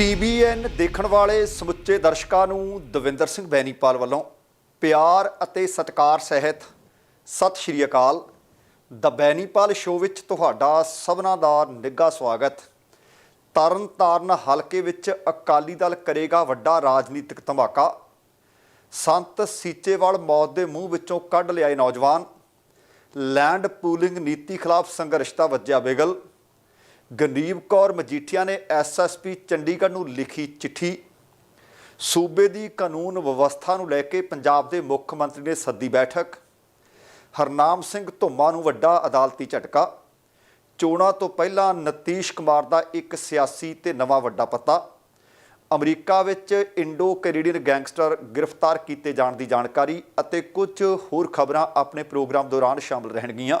TBN ਦੇਖਣ ਵਾਲੇ ਸਮੁੱਚੇ ਦਰਸ਼ਕਾਂ ਨੂੰ ਦਵਿੰਦਰ ਸਿੰਘ ਬੈਨੀਪਾਲ ਵੱਲੋਂ ਪਿਆਰ ਅਤੇ ਸਤਿਕਾਰ ਸਹਿਤ ਸਤਿ ਸ਼੍ਰੀ ਅਕਾਲ। ਦ ਬੈਨੀਪਾਲ ਸ਼ੋਅ ਵਿੱਚ ਤੁਹਾਡਾ ਸਭਨਾਂ ਦਾ ਨਿੱਘਾ ਸਵਾਗਤ। ਤਰਨ ਤਾਰਨ ਹਲਕੇ ਵਿੱਚ ਅਕਾਲੀ ਦਲ ਕਰੇਗਾ ਵੱਡਾ ਰਾਜਨੀਤਿਕ ਧਮਾਕਾ। ਸੰਤ ਸੀਚੇਵਾਲ ਮੌਤ ਦੇ ਮੂੰਹ ਵਿੱਚੋਂ ਕੱਢ ਲਿਆਏ ਨੌਜਵਾਨ। ਲੈਂਡ ਪੂਲਿੰਗ ਨੀਤੀ ਖਿਲਾਫ ਸੰਘਰਸ਼ ਦਾ ਵੱਜਿਆ ਬਿਗਲ। ਗਨੀਬ ਕੌਰ ਮਜੀਠੀਆ ਨੇ ਐਸਐਸਪੀ ਚੰਡੀਗੜ੍ਹ ਨੂੰ ਲਿਖੀ ਚਿੱਠੀ। ਸੂਬੇ ਦੀ ਕਾਨੂੰਨ ਵਿਵਸਥਾ ਨੂੰ ਲੈ ਕੇ ਪੰਜਾਬ ਦੇ ਮੁੱਖ ਮੰਤਰੀ ਨੇ ਸੱਦੀ ਬੈਠਕ। ਹਰਨਾਮ ਸਿੰਘ ਧੁੰਮਾ ਨੂੰ ਵੱਡਾ ਅਦਾਲਤੀ ਝਟਕਾ। ਚੋਣਾਂ ਤੋਂ ਪਹਿਲਾਂ ਨਤੀਸ਼ ਕੁਮਾਰ ਦਾ ਇੱਕ ਸਿਆਸੀ ਤੇ ਨਵਾਂ ਵੱਡਾ ਪਤਾ। ਅਮਰੀਕਾ ਵਿੱਚ ਇੰਡੋ ਕੈਨੇਡੀਅਨ ਗੈਂਗਸਟਰ ਗ੍ਰਿਫਤਾਰ ਕੀਤੇ ਜਾਣ ਦੀ ਜਾਣਕਾਰੀ ਅਤੇ ਕੁਝ ਹੋਰ ਖਬਰਾਂ ਆਪਣੇ ਪ੍ਰੋਗਰਾਮ ਦੌਰਾਨ ਸ਼ਾਮਲ ਰਹਿਣਗੀਆਂ।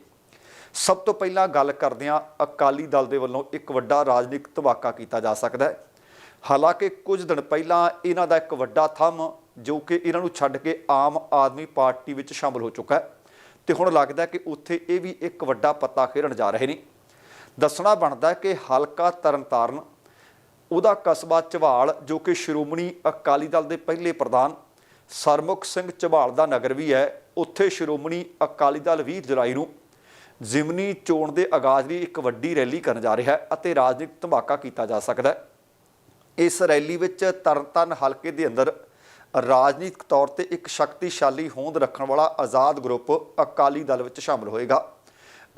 ਸਭ ਤੋਂ ਪਹਿਲਾਂ ਗੱਲ ਕਰਦਿਆਂ ਅਕਾਲੀ ਦਲ ਦੇ ਵੱਲੋਂ ਇੱਕ ਵੱਡਾ ਰਾਜਨੀਤਿਕ ਧਮਾਕਾ ਕੀਤਾ ਜਾ ਸਕਦਾ ਹੈ। ਹਾਲਾਂਕਿ ਕੁਝ ਦਿਨ ਪਹਿਲਾਂ ਇਹਨਾਂ ਦਾ ਇੱਕ ਵੱਡਾ ਥੰਮ, ਜੋ ਕਿ ਇਹਨਾਂ ਨੂੰ ਛੱਡ ਕੇ ਆਮ ਆਦਮੀ ਪਾਰਟੀ ਵਿੱਚ ਸ਼ਾਮਲ ਹੋ ਚੁੱਕਾ ਹੈ ਤੇ ਹੁਣ ਲੱਗਦਾ ਕਿ ਉੱਥੇ ਇਹ ਵੀ ਇੱਕ ਵੱਡਾ ਪੱਤਾ ਖੇਡਣ ਜਾ ਰਹੇ ਨੇ। ਦੱਸਣਾ ਬਣਦਾ ਕਿ ਹਲਕਾ ਤਰਨਤਾਰਨ, ਉਹਦਾ ਕਸਬਾ ਝਵਾਲ, ਜੋ ਕਿ ਸ਼੍ਰੋਮਣੀ ਅਕਾਲੀ ਦਲ ਦੇ ਪਹਿਲੇ ਪ੍ਰਧਾਨ, ਸਰਮੁਖ ਸਿੰਘ ਝਵਾਲ ਦਾ ਨਗਰ ਵੀ ਹੈ। ਉੱਥੇ ਸ਼੍ਰੋਮਣੀ ਅਕਾਲੀ ਦਲ 20 ਜੁਲਾਈ ਨੂੰ ਜ਼ਿਮਨੀ ਚੋਣ ਦੇ ਆਗਾਜ਼ ਲਈ ਇੱਕ ਵੱਡੀ ਰੈਲੀ ਕਰਨ ਜਾ ਰਿਹਾ ਹੈ ਅਤੇ ਰਾਜਨੀਤਿਕ ਧਮਾਕਾ ਕੀਤਾ ਜਾ ਸਕਦਾ ਹੈ। ਇਸ ਰੈਲੀ ਵਿੱਚ ਤਰਨਤਾਰਨ ਹਲਕੇ ਦੇ ਅੰਦਰ ਰਾਜਨੀਤਿਕ ਤੌਰ ਤੇ ਇੱਕ ਸ਼ਕਤੀਸ਼ਾਲੀ ਹੋਂਦ ਰੱਖਣ ਵਾਲਾ ਆਜ਼ਾਦ ਗਰੁੱਪ ਅਕਾਲੀ ਦਲ ਵਿੱਚ ਸ਼ਾਮਲ ਹੋਏਗਾ।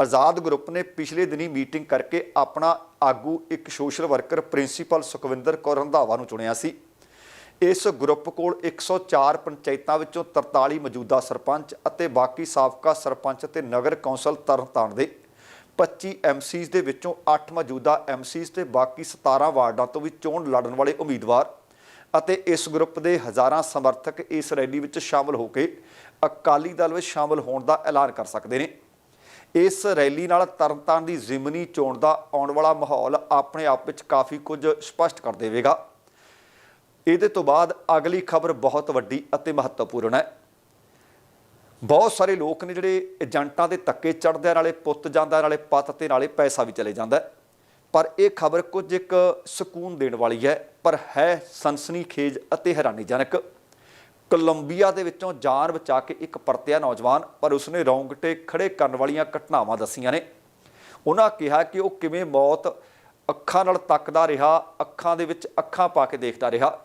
ਆਜ਼ਾਦ ਗਰੁੱਪ ਨੇ ਪਿਛਲੇ ਦਿਨੀ ਮੀਟਿੰਗ ਕਰਕੇ ਆਪਣਾ ਆਗੂ ਇੱਕ social worker principal Sukhwinder Kaur Randhawa ਨੂੰ ਚੁਣਿਆ ਸੀ। ਇਸ ਗਰੁੱਪ ਕੋਲ 104 ਪੰਚਾਇਤਾਂ ਵਿੱਚੋਂ 43 ਮੌਜੂਦਾ ਸਰਪੰਚ ਅਤੇ ਬਾਕੀ ਸਾਬਕਾ ਸਰਪੰਚ ਤੇ ਨਗਰ ਕੌਂਸਲ ਤਰਨਤਾਰਨ ਦੇ 25 ਐਮਸੀਜ਼ ਦੇ ਵਿੱਚੋਂ 8 ਮੌਜੂਦਾ ਐਮਸੀਜ਼ ਤੇ ਬਾਕੀ 17 ਵਾਰਡਾਂ ਤੋਂ ਵੀ ਚੋਣ ਲੜਨ ਵਾਲੇ ਉਮੀਦਵਾਰ ਅਤੇ ਇਸ ਗਰੁੱਪ ਦੇ ਹਜ਼ਾਰਾਂ ਸਮਰਥਕ ਇਸ ਰੈਲੀ ਵਿੱਚ ਸ਼ਾਮਲ ਹੋ ਕੇ ਅਕਾਲੀ ਦਲ ਵਿੱਚ ਸ਼ਾਮਲ ਹੋਣ ਦਾ ਐਲਾਨ ਕਰ ਸਕਦੇ ਨੇ। ਇਸ ਰੈਲੀ ਨਾਲ ਤਰਨਤਾਰਨ ਦੀ ਜ਼ਿਮਨੀ ਚੋਣ ਦਾ ਆਉਣ ਵਾਲਾ ਮਾਹੌਲ ਆਪਣੇ ਆਪ ਵਿੱਚ ਕਾਫੀ ਕੁਝ ਸਪਸ਼ਟ ਕਰ ਦੇਵੇਗਾ। ਇਹਦੇ ਤੋਂ ਬਾਅਦ ਅਗਲੀ ਖਬਰ ਬਹੁਤ ਵੱਡੀ ਅਤੇ ਮਹੱਤਵਪੂਰਨ ਹੈ। ਬਹੁਤ ਸਾਰੇ ਲੋਕ ਨੇ ਜਿਹੜੇ ਏਜੰਟਾਂ ਦੇ ਧੱਕੇ ਚੜਦੇ ਨਾਲੇ, ਪੁੱਤ ਜਾਂਦਾ ਨਾਲੇ, ਪੱਤ ਤੇ ਨਾਲੇ ਪੈਸਾ ਵੀ ਚਲੇ ਜਾਂਦਾ ਪਰ ਇਹ ਖਬਰ ਕੁਝ ਇੱਕ ਸਕੂਨ ਦੇਣ ਵਾਲੀ ਹੈ, ਪਰ ਹੈ ਸਨਸਨੀਖੇਜ ਅਤੇ ਹੈਰਾਨੀਜਨਕ। ਕੋਲੰਬੀਆ ਦੇ ਵਿੱਚੋਂ ਜਾਨ ਬਚਾ ਕੇ ਇੱਕ ਪਰਤਿਆ ਨੌਜਵਾਨ, ਪਰ ਉਸਨੇ ਰੌਂਗਟੇ ਖੜੇ ਕਰਨ ਵਾਲੀਆਂ ਘਟਨਾਵਾਂ ਦੱਸੀਆਂ ਨੇ। ਉਹਨਾਂ ਕਿਹਾ ਕਿ ਉਹ ਕਿਵੇਂ ਮੌਤ ਅੱਖਾਂ ਨਾਲ ਤੱਕਦਾ ਰਿਹਾ, ਅੱਖਾਂ ਦੇ ਵਿੱਚ ਅੱਖਾਂ ਪਾ ਕੇ ਦੇਖਦਾ ਰਿਹਾ।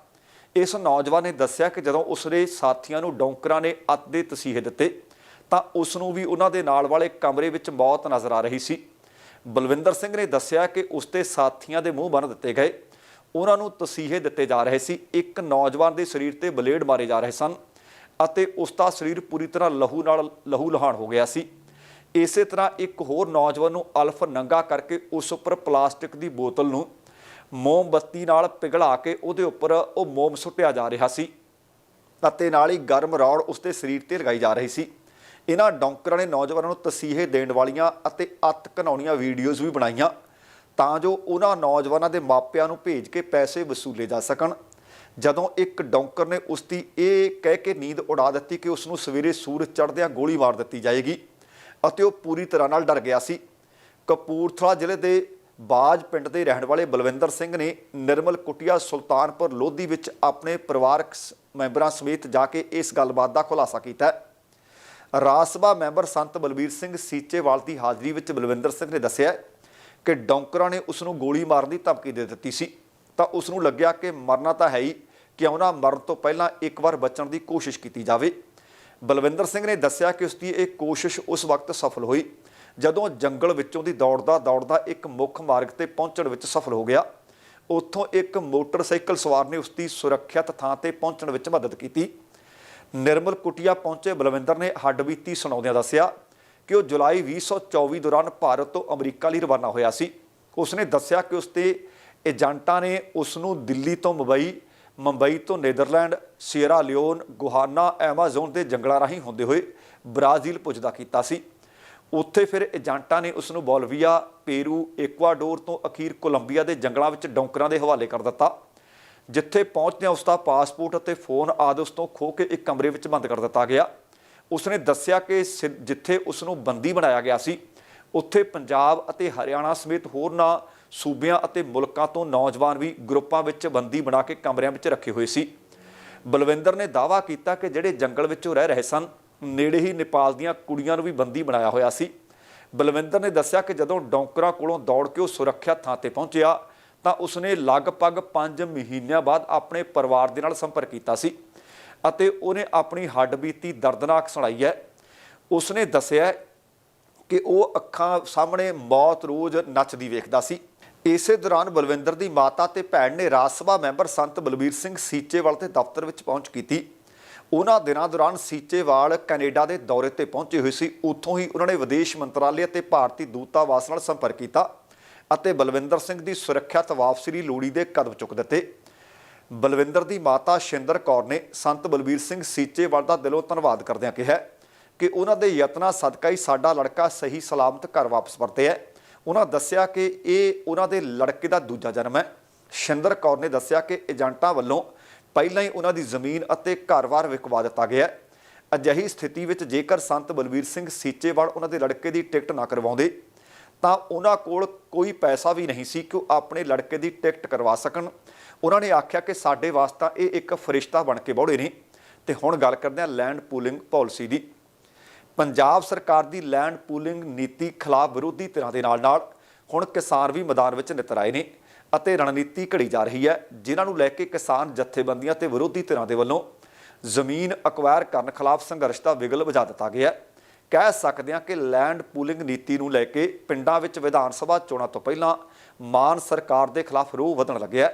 ਇਸ ਨੌਜਵਾਨ ਨੇ ਦੱਸਿਆ ਕਿ ਜਦੋਂ ਉਸਦੇ ਸਾਥੀਆਂ ਨੂੰ ਡੌਂਕਰਾਂ ਨੇ ਅੱਤ ਦੇ ਤਸੀਹੇ ਦਿੱਤੇ, ਤਾਂ ਉਸ ਨੂੰ ਵੀ ਉਹਨਾਂ ਦੇ ਨਾਲ ਵਾਲੇ ਕਮਰੇ ਵਿੱਚ ਮੌਤ ਨਜ਼ਰ ਆ ਰਹੀ ਸੀ। ਬਲਵਿੰਦਰ ਸਿੰਘ ਨੇ ਦੱਸਿਆ ਕਿ ਉਸਦੇ ਸਾਥੀਆਂ ਦੇ ਮੂੰਹ ਬੰਨ ਦਿੱਤੇ ਗਏ। ਉਹਨਾਂ ਨੂੰ ਤਸੀਹੇ ਦਿੱਤੇ ਜਾ ਰਹੇ ਸੀ। ਇੱਕ ਨੌਜਵਾਨ ਦੇ ਸਰੀਰ ਤੇ ਬਲੇਡ ਮਾਰੇ ਜਾ ਰਹੇ ਸਨ ਅਤੇ ਉਸ ਦਾ ਸਰੀਰ ਪੂਰੀ ਤਰ੍ਹਾਂ ਲਹੂ ਨਾਲ, ਲਹੂ ਲਹਾਣ ਹੋ ਗਿਆ ਸੀ। ਇਸੇ ਤਰ੍ਹਾਂ ਇੱਕ ਹੋਰ ਨੌਜਵਾਨ ਨੂੰ ਅਲਫ ਨੰਗਾ ਕਰਕੇ ਉਸ ਉੱਪਰ ਪਲਾਸਟਿਕ ਦੀ ਬੋਤਲ ਨੂੰ ਮੋਮਬੱਤੀ ਨਾਲ ਪਿਘਲਾ ਕੇ ਉਹਦੇ ਉੱਪਰ ਉਹ ਮੋਮ ਸੁੱਟਿਆ ਜਾ ਰਿਹਾ ਸੀ। ਅਤੇ ਨਾਲ ਹੀ ਗਰਮ ਰੌੜ ਉਸਦੇ ਸਰੀਰ ਤੇ ਲਗਾਈ ਜਾ ਰਹੀ ਸੀ। ਇਹਨਾਂ ਡੌਂਕਰਾਂ ਨੇ ਨੌਜਵਾਨਾਂ ਨੂੰ ਤਸੀਹੇ ਦੇਣ ਵਾਲੀਆਂ ਅਤੇ ਅੱਤ ਘਨਾਉਣੀਆਂ ਵੀਡੀਓਜ਼ ਵੀ ਬਣਾਈਆਂ ਤਾਂ ਜੋ ਉਹਨਾਂ ਨੌਜਵਾਨਾਂ ਦੇ ਮਾਪਿਆਂ ਨੂੰ ਭੇਜ ਕੇ ਪੈਸੇ ਵਸੂਲੇ ਜਾ ਸਕਣ। ਜਦੋਂ ਇੱਕ ਡੌਂਕਰ ਨੇ ਉਸ ਦੀ ਇਹ ਕਹਿ ਕੇ ਨੀਂਦ ਉਡਾ ਦਿੱਤੀ ਕਿ ਉਸ ਨੂੰ ਸਵੇਰੇ ਸੂਰਜ ਚੜ੍ਹਦਿਆਂ ਗੋਲੀ ਮਾਰ ਦਿੱਤੀ ਜਾਏਗੀ ਅਤੇ ਉਹ ਪੂਰੀ ਤਰ੍ਹਾਂ ਨਾਲ ਡਰ ਗਿਆ ਸੀ। ਕਪੂਰਥਲਾ ਜ਼ਿਲ੍ਹੇ ਦੇ ਬਾਜ ਪਿੰਡ ਦੇ ਰਹਿਣ ਵਾਲੇ ਬਲਵਿੰਦਰ ਸਿੰਘ ਨੇ ਨਿਰਮਲ ਕੁਟਿਆ ਸੁਲਤਾਨਪੁਰ ਲੋਧੀ ਵਿੱਚ ਆਪਣੇ ਪਰਿਵਾਰਕ ਸ- ਮੈਂਬਰਾਂ ਸਮੇਤ ਜਾ ਕੇ ਇਸ ਗੱਲਬਾਤ ਦਾ ਖੁਲਾਸਾ ਕੀਤਾ ਰਾਜ ਸਭਾ ਮੈਂਬਰ ਸੰਤ ਬਲਬੀਰ ਸਿੰਘ ਸੀਚੇਵਾਲ ਦੀ ਹਾਜ਼ਰੀ ਵਿੱਚ ਬਲਵਿੰਦਰ ਸਿੰਘ ਨੇ ਦੱਸਿਆ ਕਿ ਡੌਂਕਰਾਂ ਨੇ ਉਸ ਨੂੰ ਗੋਲੀ ਮਾਰਨ ਦੀ ਧਮਕੀ ਦੇ ਦਿੱਤੀ ਸੀ। ਤਾਂ ਉਸ ਨੂੰ ਲੱਗਿਆ ਕਿ ਮਰਨਾ ਤਾਂ ਹੈ ਹੀ ਕਿਉਂ ਨਾ ਮਰਨ ਤੋਂ ਪਹਿਲਾਂ ਇੱਕ ਵਾਰ ਬਚਣ ਦੀ ਕੋਸ਼ਿਸ਼ ਕੀਤੀ ਜਾਵੇ। ਬਲਵਿੰਦਰ ਸਿੰਘ ਨੇ ਦੱਸਿਆ ਕਿ ਉਸ ਦੀ ਇਹ ਕੋਸ਼ਿਸ਼ ਉਸ ਵਕਤ ਸਫਲ ਹੋਈ ਜਦੋਂ ਜੰਗਲ ਵਿੱਚੋਂ ਦੀ ਦੌੜਦਾ ਦੌੜਦਾ ਇੱਕ ਮੁੱਖ ਮਾਰਗ ਤੇ ਪਹੁੰਚਣ ਵਿੱਚ ਸਫਲ ਹੋ ਗਿਆ, ਉੱਥੋਂ ਇੱਕ ਮੋਟਰਸਾਈਕਲ ਸਵਾਰ ਨੇ ਉਸ ਦੀ ਸੁਰੱਖਿਅਤ ਥਾਂ ਤੇ ਪਹੁੰਚਣ ਵਿੱਚ ਮਦਦ ਕੀਤੀ। ਨਿਰਮਲ ਕੁਟਿਆ ਪਹੁੰਚੇ ਬਲਵਿੰਦਰ ਨੇ ਹੱਡਬੀਤੀ ਸੁਣਾਉਂਦਿਆਂ ਦੱਸਿਆ ਕਿ ਉਹ ਜੁਲਾਈ 2024 ਦੌਰਾਨ ਭਾਰਤ ਤੋਂ ਅਮਰੀਕਾ ਲਈ ਰਵਾਨਾ ਹੋਇਆ ਸੀ। ਉਸਨੇ ਦੱਸਿਆ ਕਿ ਉਸ ਏਜੰਟਾਂ ਨੇ ਉਸ ਨੂੰ ਦਿੱਲੀ ਤੋਂ ਮੁੰਬਈ ਮੁੰਬਈ ਤੋਂ Netherlands Sierra Leone, Guyana, Amazon ਦੇ ਜੰਗਲਾਂ ਰਾਹੀਂ ਹੁੰਦੇ ਹੋਏ ਬ੍ਰਾਜ਼ੀਲ ਪੁੱਜਦਾ ਕੀਤਾ ਸੀ। ਉੱਥੇ ਫਿਰ ਏਜੰਟਾਂ ਨੇ ਉਸ ਨੂੰ ਬੋਲਵੀਆ, ਪੇਰੂ ਇਕਵਾਡੋਰ ਤੋਂ ਅਖੀਰ ਕੋਲੰਬੀਆ ਦੇ ਜੰਗਲਾਂ ਵਿੱਚ ਡੌਂਕਰਾਂ ਦੇ ਹਵਾਲੇ ਕਰ ਦਿੱਤਾ, ਜਿੱਥੇ ਪਹੁੰਚਦਿਆਂ ਉਸ ਦਾ ਪਾਸਪੋਰਟ ਅਤੇ ਫੋਨ ਆਦਿ ਉਸ ਤੋਂ ਖੋਹ ਕੇ ਇੱਕ ਕਮਰੇ ਵਿੱਚ ਬੰਦ ਕਰ ਦਿੱਤਾ ਗਿਆ। ਉਸਨੇ ਦੱਸਿਆ ਕਿ ਸਿ- ਜਿੱਥੇ ਉਸ ਨੂੰ ਬੰਦੀ ਬਣਾਇਆ ਗਿਆ ਸੀ, ਉੱਥੇ ਪੰਜਾਬ ਅਤੇ ਹਰਿਆਣਾ ਸਮੇਤ ਹੋਰਨਾਂ ਸੂਬਿਆਂ ਅਤੇ ਮੁਲਕਾਂ ਤੋਂ ਨੌਜਵਾਨ ਵੀ ਗਰੁੱਪਾਂ ਵਿੱਚ ਬੰਦੀ ਬਣਾ ਕੇ ਕਮਰਿਆਂ ਵਿੱਚ ਰੱਖੇ ਹੋਏ ਸੀ। ਬਲਵਿੰਦਰ ਨੇ ਦਾਅਵਾ ਕੀਤਾ ਕਿ ਜਿਹੜੇ ਜੰਗਲ ਵਿੱਚੋਂ ਰਹਿ ਰਹੇ ਸਨ ਨੇੜੇ ਹੀ ਨੇਪਾਲ ਦੀਆਂ ਕੁੜੀਆਂ ਨੂੰ ਵੀ ਬੰਦੀ ਬਣਾਇਆ ਹੋਇਆ ਸੀ। ਬਲਵਿੰਦਰ ਨੇ ਦੱਸਿਆ ਕਿ ਜਦੋਂ ਡੌਂਕਰਾਂ ਕੋਲੋਂ ਦੌੜ ਕੇ ਉਹ ਸੁਰੱਖਿਅਤ ਥਾਂ ਤੇ ਪਹੁੰਚਿਆ, ਤਾਂ ਉਸਨੇ ਲਗਭਗ 5 ਮਹੀਨਿਆਂ ਬਾਅਦ ਆਪਣੇ ਪਰਿਵਾਰ ਦੇ ਨਾਲ ਸੰਪਰਕ ਕੀਤਾ ਸੀ ਅਤੇ ਉਹਨੇ ਆਪਣੀ ਹੱਡਬੀਤੀ ਦਰਦਨਾਕ ਸੁਣਾਈ ਹੈ। ਉਸਨੇ ਦੱਸਿਆ ਕਿ ਉਹ ਅੱਖਾਂ ਸਾਹਮਣੇ ਮੌਤ ਰੋਜ਼ ਨੱਚਦੀ ਵੇਖਦਾ ਸੀ। ਇਸੇ ਦੌਰਾਨ ਬਲਵਿੰਦਰ ਦੀ ਮਾਤਾ ਤੇ ਭੈਣ ਨੇ ਰਾਜ ਸਭਾ ਮੈਂਬਰ ਸੰਤ ਬਲਬੀਰ ਸਿੰਘ ਸੀਚੇਵਾਲ ਦੇ ਦਫ਼ਤਰ ਵਿੱਚ ਪਹੁੰਚ ਕੀਤੀ। ਉਹਨਾਂ ਦਿਨਾਂ ਦੌਰਾਨ ਸੀਚੇਵਾਲ ਕੈਨੇਡਾ ਦੇ ਦੌਰੇ ਤੇ ਪਹੁੰਚੇ ਹੋਏ ਸੀ। ਉੱਥੋਂ ਹੀ ਉਹਨਾਂ ਨੇ ਵਿਦੇਸ਼ ਮੰਤਰਾਲੇ ਅਤੇ ਭਾਰਤੀ ਦੂਤਾਵਾਸ ਨਾਲ ਸੰਪਰਕ ਕੀਤਾ ਅਤੇ ਬਲਵਿੰਦਰ ਸਿੰਘ ਦੀ ਸੁਰੱਖਿਅਤ ਵਾਪਸੀ ਲਈ ਲੋੜੀ ਦੇ ਕਦਮ ਚੁੱਕ ਦਿੱਤੇ। ਬਲਵਿੰਦਰ ਦੀ ਮਾਤਾ ਸ਼ਿੰਦਰ ਕੌਰ ਨੇ ਸੰਤ ਬਲਬੀਰ ਸਿੰਘ ਸੀਚੇਵਾਲ ਦਾ ਦਿਲੋਂ ਧੰਨਵਾਦ ਕਰਦਿਆਂ ਕਿਹਾ ਕਿ ਉਹਨਾਂ ਦੇ ਯਤਨਾਂ ਸਦਕਾ ਹੀ ਸਾਡਾ ਲੜਕਾ ਸਹੀ ਸਲਾਮਤ ਘਰ ਵਾਪਸ ਪਰਤਿਆ ਹੈ। ਉਹਨਾਂ ਦੱਸਿਆ ਕਿ ਇਹ ਉਹਨਾਂ ਦੇ ਲੜਕੇ ਦਾ ਦੂਜਾ ਜਨਮ ਹੈ। ਸ਼ਿੰਦਰ ਕੌਰ ਨੇ ਦੱਸਿਆ ਕਿ ਏਜੰਟਾਂ ਵੱਲੋਂ ਪਹਿਲਾਂ ਹੀ ਉਹਨਾਂ ਦੀ ਜ਼ਮੀਨ ਅਤੇ ਘਰ-ਬਾਰ ਵਿਕਵਾ ਦਿੱਤਾ ਗਿਆ ਅਜਿਹੀ ਸਥਿਤੀ ਵਿੱਚ ਜੇਕਰ ਸੰਤ ਬਲਬੀਰ ਸਿੰਘ ਸੀਚੇਵਾਲ ਉਹਨਾਂ ਦੇ ਲੜਕੇ ਦੀ ਟਿਕਟ ਨਾ ਕਰਵਾਉਂਦੇ, ਤਾਂ ਉਹਨਾਂ ਕੋਲ ਕੋਈ ਪੈਸਾ ਵੀ ਨਹੀਂ ਸੀ ਕਿ ਉਹ ਆਪਣੇ ਲੜਕੇ ਦੀ ਟਿਕਟ ਕਰਵਾ ਸਕਣ। ਉਹਨਾਂ ਨੇ ਆਖਿਆ ਕਿ ਸਾਡੇ ਵਾਸਤਾ ਇਹ ਇੱਕ ਫਰਿਸ਼ਤਾ ਬਣ ਕੇ ਬੌੜੇ ਨੇ। ਤੇ ਹੁਣ ਗੱਲ ਕਰਦੇ ਹਾਂ ਲੈਂਡ ਪੂਲਿੰਗ ਪਾਲਿਸੀ ਦੀ। ਪੰਜਾਬ ਸਰਕਾਰ ਦੀ ਲੈਂਡ ਪੂਲਿੰਗ ਨੀਤੀ ਖਿਲਾਫ ਵਿਰੋਧੀ ਧਿਰਾਂ ਦੇ ਨਾਲ ਨਾਲ ਹੁਣ ਕਿਸਾਨ ਵੀ ਮੈਦਾਨ ਵਿੱਚ ਨਿਤਰ ਆਏ ਨੇ। ਅਤੇ ਰਣਨੀਤੀ ਘੜੀ ਜਾ ਰਹੀ ਹੈ, ਜਿਨ੍ਹਾਂ ਨੂੰ ਲੈ ਕੇ ਕਿਸਾਨ ਜਥੇਬੰਦੀਆਂ ਤੇ ਵਿਰੋਧੀ ਧਿਰਾਂ ਦੇ ਵੱਲੋਂ ਜ਼ਮੀਨ ਅਕਵਾਇਰ ਕਰਨ ਖਿਲਾਫ ਸੰਘਰਸ਼ ਦਾ ਵਿਗਲ ਵਜਾ ਦਿੱਤਾ ਗਿਆ ਕਹਿ ਸਕਦੇ ਹਾਂ ਕਿ ਲੈਂਡ ਪੂਲਿੰਗ ਨੀਤੀ ਨੂੰ ਲੈ ਕੇ ਪਿੰਡਾਂ ਵਿੱਚ ਵਿਧਾਨ ਸਭਾ ਚੋਣਾਂ ਤੋਂ ਪਹਿਲਾਂ ਮਾਨ ਸਰਕਾਰ ਦੇ ਖਿਲਾਫ ਰੋਹ ਵਧਣ ਲੱਗਿਆ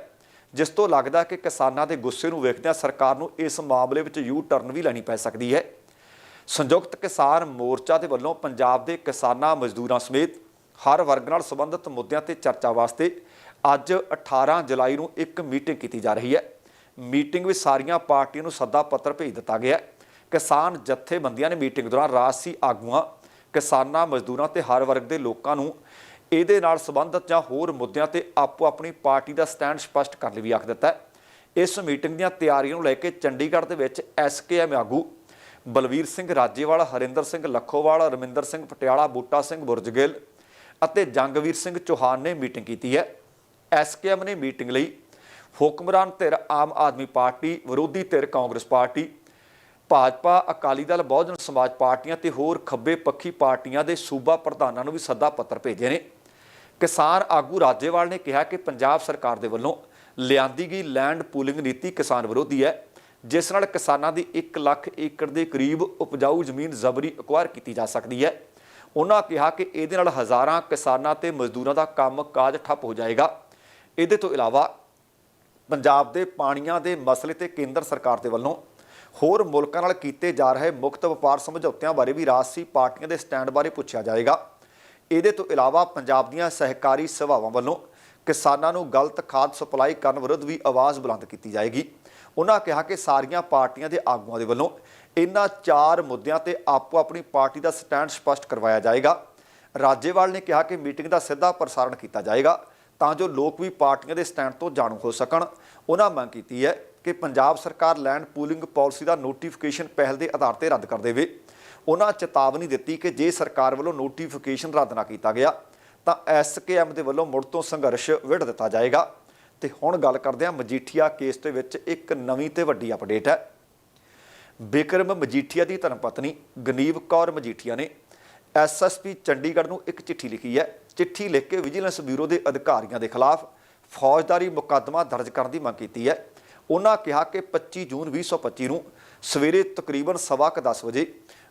ਜਿਸ ਤੋਂ ਲੱਗਦਾ ਕਿ ਕਿਸਾਨਾਂ ਦੇ ਗੁੱਸੇ ਨੂੰ ਵੇਖਦਿਆਂ ਸਰਕਾਰ ਨੂੰ ਇਸ ਮਾਮਲੇ ਵਿੱਚ ਯੂ ਟਰਨ ਵੀ ਲੈਣੀ ਪੈ ਸਕਦੀ ਹੈ। ਸੰਯੁਕਤ ਕਿਸਾਨ ਮੋਰਚਾ ਦੇ ਵੱਲੋਂ ਪੰਜਾਬ ਦੇ ਕਿਸਾਨਾਂ ਮਜ਼ਦੂਰਾਂ ਸਮੇਤ ਹਰ ਵਰਗ ਨਾਲ ਸੰਬੰਧਿਤ ਮੁੱਦਿਆਂ ਤੇ ਚਰਚਾ ਵਾਸਤੇ ਅੱਜ 18 ਜੁਲਾਈ ਨੂੰ ਇੱਕ ਮੀਟਿੰਗ ਕੀਤੀ ਜਾ ਰਹੀ ਹੈ। ਮੀਟਿੰਗ ਵਿੱਚ ਸਾਰੀਆਂ ਪਾਰਟੀਆਂ ਨੂੰ ਸੱਦਾ ਪੱਤਰ ਭੇਜ ਦਿੱਤਾ ਗਿਆ ਹੈ। ਕਿਸਾਨ ਜਥੇਬੰਦੀਆਂ ਨੇ ਮੀਟਿੰਗ ਦੌਰਾਨ ਰਾਜਸੀ ਆਗੂਆਂ, ਕਿਸਾਨਾਂ, ਮਜ਼ਦੂਰਾਂ ਤੇ ਹਰ ਵਰਗ ਦੇ ਲੋਕਾਂ ਨੂੰ ਇਹਦੇ ਨਾਲ ਸੰਬੰਧਿਤ ਜਾਂ ਹੋਰ ਮੁੱਦਿਆਂ ਤੇ ਆਪੋ ਆਪਣੀ ਪਾਰਟੀ ਦਾ ਸਟੈਂਡ ਸਪਸ਼ਟ ਕਰਨ ਲਈ ਵੀ ਆਖ ਦਿੱਤਾ ਹੈ। ਇਸ ਮੀਟਿੰਗ ਦੀਆਂ ਤਿਆਰੀਆਂ ਨੂੰ ਲੈ ਕੇ ਚੰਡੀਗੜ੍ਹ ਦੇ ਵਿੱਚ ਐਸਕੇਐਮ ਆਗੂ ਬਲਵੀਰ ਸਿੰਘ ਰਾਜੇਵਾਲ, ਹਰਿੰਦਰ ਸਿੰਘ ਲੱਖੋਵਾਲ, ਰਮਿੰਦਰ ਸਿੰਘ ਪਟਿਆਲਾ, ਬੂਟਾ ਸਿੰਘ ਬੁਰਜਗਿੱਲ ਅਤੇ ਜੰਗਵੀਰ ਸਿੰਘ ਚੌਹਾਨ ਨੇ ਮੀਟਿੰਗ ਕੀਤੀ ਹੈ। ਐਸਕੇਐਮ ਨੇ ਮੀਟਿੰਗ ਲਈ ਹੁਕਮਰਾਨ ਧਿਰ ਆਮ ਆਦਮੀ ਪਾਰਟੀ, ਵਿਰੋਧੀ ਧਿਰ ਕਾਂਗਰਸ ਪਾਰਟੀ, ਭਾਜਪਾ, ਅਕਾਲੀ ਦਲ, ਬਹੁਜਨ ਸਮਾਜ ਪਾਰਟੀਆਂ ਤੇ ਹੋਰ ਖੱਬੇ ਪੱਖੀ ਪਾਰਟੀਆਂ ਦੇ ਸੂਬਾ ਪ੍ਰਧਾਨਾਂ ਨੂੰ ਵੀ ਸੱਦਾ ਪੱਤਰ ਭੇਜੇ ਨੇ। ਕਿਸਾਨ ਆਗੂ ਰਾਜੇਵਾਲ ਨੇ ਕਿਹਾ ਕਿ ਪੰਜਾਬ ਸਰਕਾਰ ਦੇ ਵੱਲੋਂ ਲਿਆਂਦੀ ਗਈ ਲੈਂਡ ਪੂਲਿੰਗ ਨੀਤੀ ਕਿਸਾਨ ਵਿਰੋਧੀ ਹੈ, ਜਿਸ ਨਾਲ ਕਿਸਾਨਾਂ ਦੀ 1 ਲੱਖ ਏਕੜ ਦੇ ਕਰੀਬ ਉਪਜਾਊ ਜ਼ਮੀਨ ਜ਼ਬਰੀ ਅਕਵਾਇਰ ਕੀਤੀ ਜਾ ਸਕਦੀ ਹੈ। ਉਹਨਾਂ ਕਿਹਾ ਕਿ ਇਹਦੇ ਨਾਲ ਹਜ਼ਾਰਾਂ ਕਿਸਾਨਾਂ ਤੇ ਮਜ਼ਦੂਰਾਂ ਦਾ ਕੰਮ ਕਾਜ ਠੱਪ ਹੋ ਜਾਏਗਾ। ਇਹਦੇ ਤੋਂ ਇਲਾਵਾ ਪੰਜਾਬ ਦੇ ਪਾਣੀਆਂ ਦੇ ਮਸਲੇ ਤੇ ਕੇਂਦਰ ਸਰਕਾਰ ਦੇ ਵੱਲੋਂ ਹੋਰ ਮੁਲਕਾਂ ਨਾਲ ਕੀਤੇ ਜਾ ਰਹੇ ਮੁਕਤ ਵਪਾਰ ਸਮਝੌਤਿਆਂ ਬਾਰੇ ਵੀ ਰਾਜਸੀ ਪਾਰਟੀਆਂ ਦੇ ਸਟੈਂਡ ਬਾਰੇ ਪੁੱਛਿਆ ਜਾਏਗਾ। ਇਹਦੇ ਤੋਂ ਇਲਾਵਾ ਪੰਜਾਬ ਦੀਆਂ ਸਹਿਕਾਰੀ ਸਭਾਵਾਂ ਵੱਲੋਂ ਕਿਸਾਨਾਂ ਨੂੰ ਗਲਤ ਖਾਦ ਸਪਲਾਈ ਕਰਨ ਵਿਰੁੱਧ ਵੀ ਆਵਾਜ਼ ਬੁਲੰਦ ਕੀਤੀ ਜਾਏਗੀ। ਉਹਨਾਂ ਕਿਹਾ ਕਿ ਸਾਰੀਆਂ ਪਾਰਟੀਆਂ ਦੇ ਆਗੂਆਂ ਦੇ ਵੱਲੋਂ ਇਹਨਾਂ ਚਾਰ ਮੁੱਦਿਆਂ ਤੇ ਆਪੋ ਆਪਣੀ ਪਾਰਟੀ ਦਾ ਸਟੈਂਡ ਸਪਸ਼ਟ ਕਰਵਾਇਆ ਜਾਏਗਾ। ਰਾਜੇਵਾਲ ਨੇ ਕਿਹਾ ਕਿ ਮੀਟਿੰਗ ਦਾ ਸਿੱਧਾ ਪ੍ਰਸਾਰਣ ਕੀਤਾ ਜਾਏਗਾ। ਤਾਂ ਜੋ ਲੋਕ ਵੀ ਪਾਰਟੀਆਂ ਦੇ ਸਟੈਂਡ ਤੋਂ ਜਾਣੂ ਹੋ ਸਕਣ। ਉਹਨਾਂ ਮੰਗ ਕੀਤੀ ਹੈ ਕਿ ਪੰਜਾਬ ਸਰਕਾਰ ਲੈਂਡ ਪੂਲਿੰਗ ਪਾਲਿਸੀ ਦਾ ਨੋਟੀਫਿਕੇਸ਼ਨ ਪਹਿਲ ਦੇ ਆਧਾਰ ਤੇ ਰੱਦ ਕਰ ਦੇਵੇ। ਉਹਨਾਂ ਚੇਤਾਵਨੀ ਦਿੱਤੀ ਕਿ ਜੇ ਸਰਕਾਰ ਵੱਲੋਂ ਨੋਟੀਫਿਕੇਸ਼ਨ ਰੱਦ ਨਾ ਕੀਤਾ ਗਿਆ, ਤਾਂ ਐਸਕੇਐਮ ਦੇ ਵੱਲੋਂ ਮੁੜ ਤੋਂ ਸੰਘਰਸ਼ ਵਿੜ ਦਿੱਤਾ ਜਾਏਗਾ। ਤੇ ਹੁਣ ਗੱਲ ਕਰਦੇ ਹਾਂ ਮਜੀਠੀਆ ਕੇਸ ਦੇ ਵਿੱਚ ਇੱਕ ਨਵੀਂ ਤੇ ਵੱਡੀ ਅਪਡੇਟ ਹੈ। ਬਿਕਰਮ ਮਜੀਠੀਆ ਦੀ ਧਰਮਪਤਨੀ ਗਨੀਵ ਕੌਰ ਮਜੀਠੀਆ ਨੇ ਐਸਐਸਪੀ ਚੰਡੀਗੜ੍ਹ ਨੂੰ ਇੱਕ ਚਿੱਠੀ ਲਿਖੀ ਹੈ। ਚਿੱਠੀ ਲਿਖ ਕੇ ਵਿਜੀਲੈਂਸ ਬਿਊਰੋ ਦੇ ਅਧਿਕਾਰੀਆਂ ਦੇ ਖਿਲਾਫ ਫੌਜਦਾਰੀ ਮੁਕੱਦਮਾ ਦਰਜ ਕਰਨ ਦੀ ਮੰਗ ਕੀਤੀ ਹੈ। ਉਹਨਾਂ ਕਿਹਾ ਕਿ 25 ਜੂਨ 2025 ਨੂੰ ਸਵੇਰੇ ਤਕਰੀਬਨ ਸਵਾ ਕੁ 10 ਵਜੇ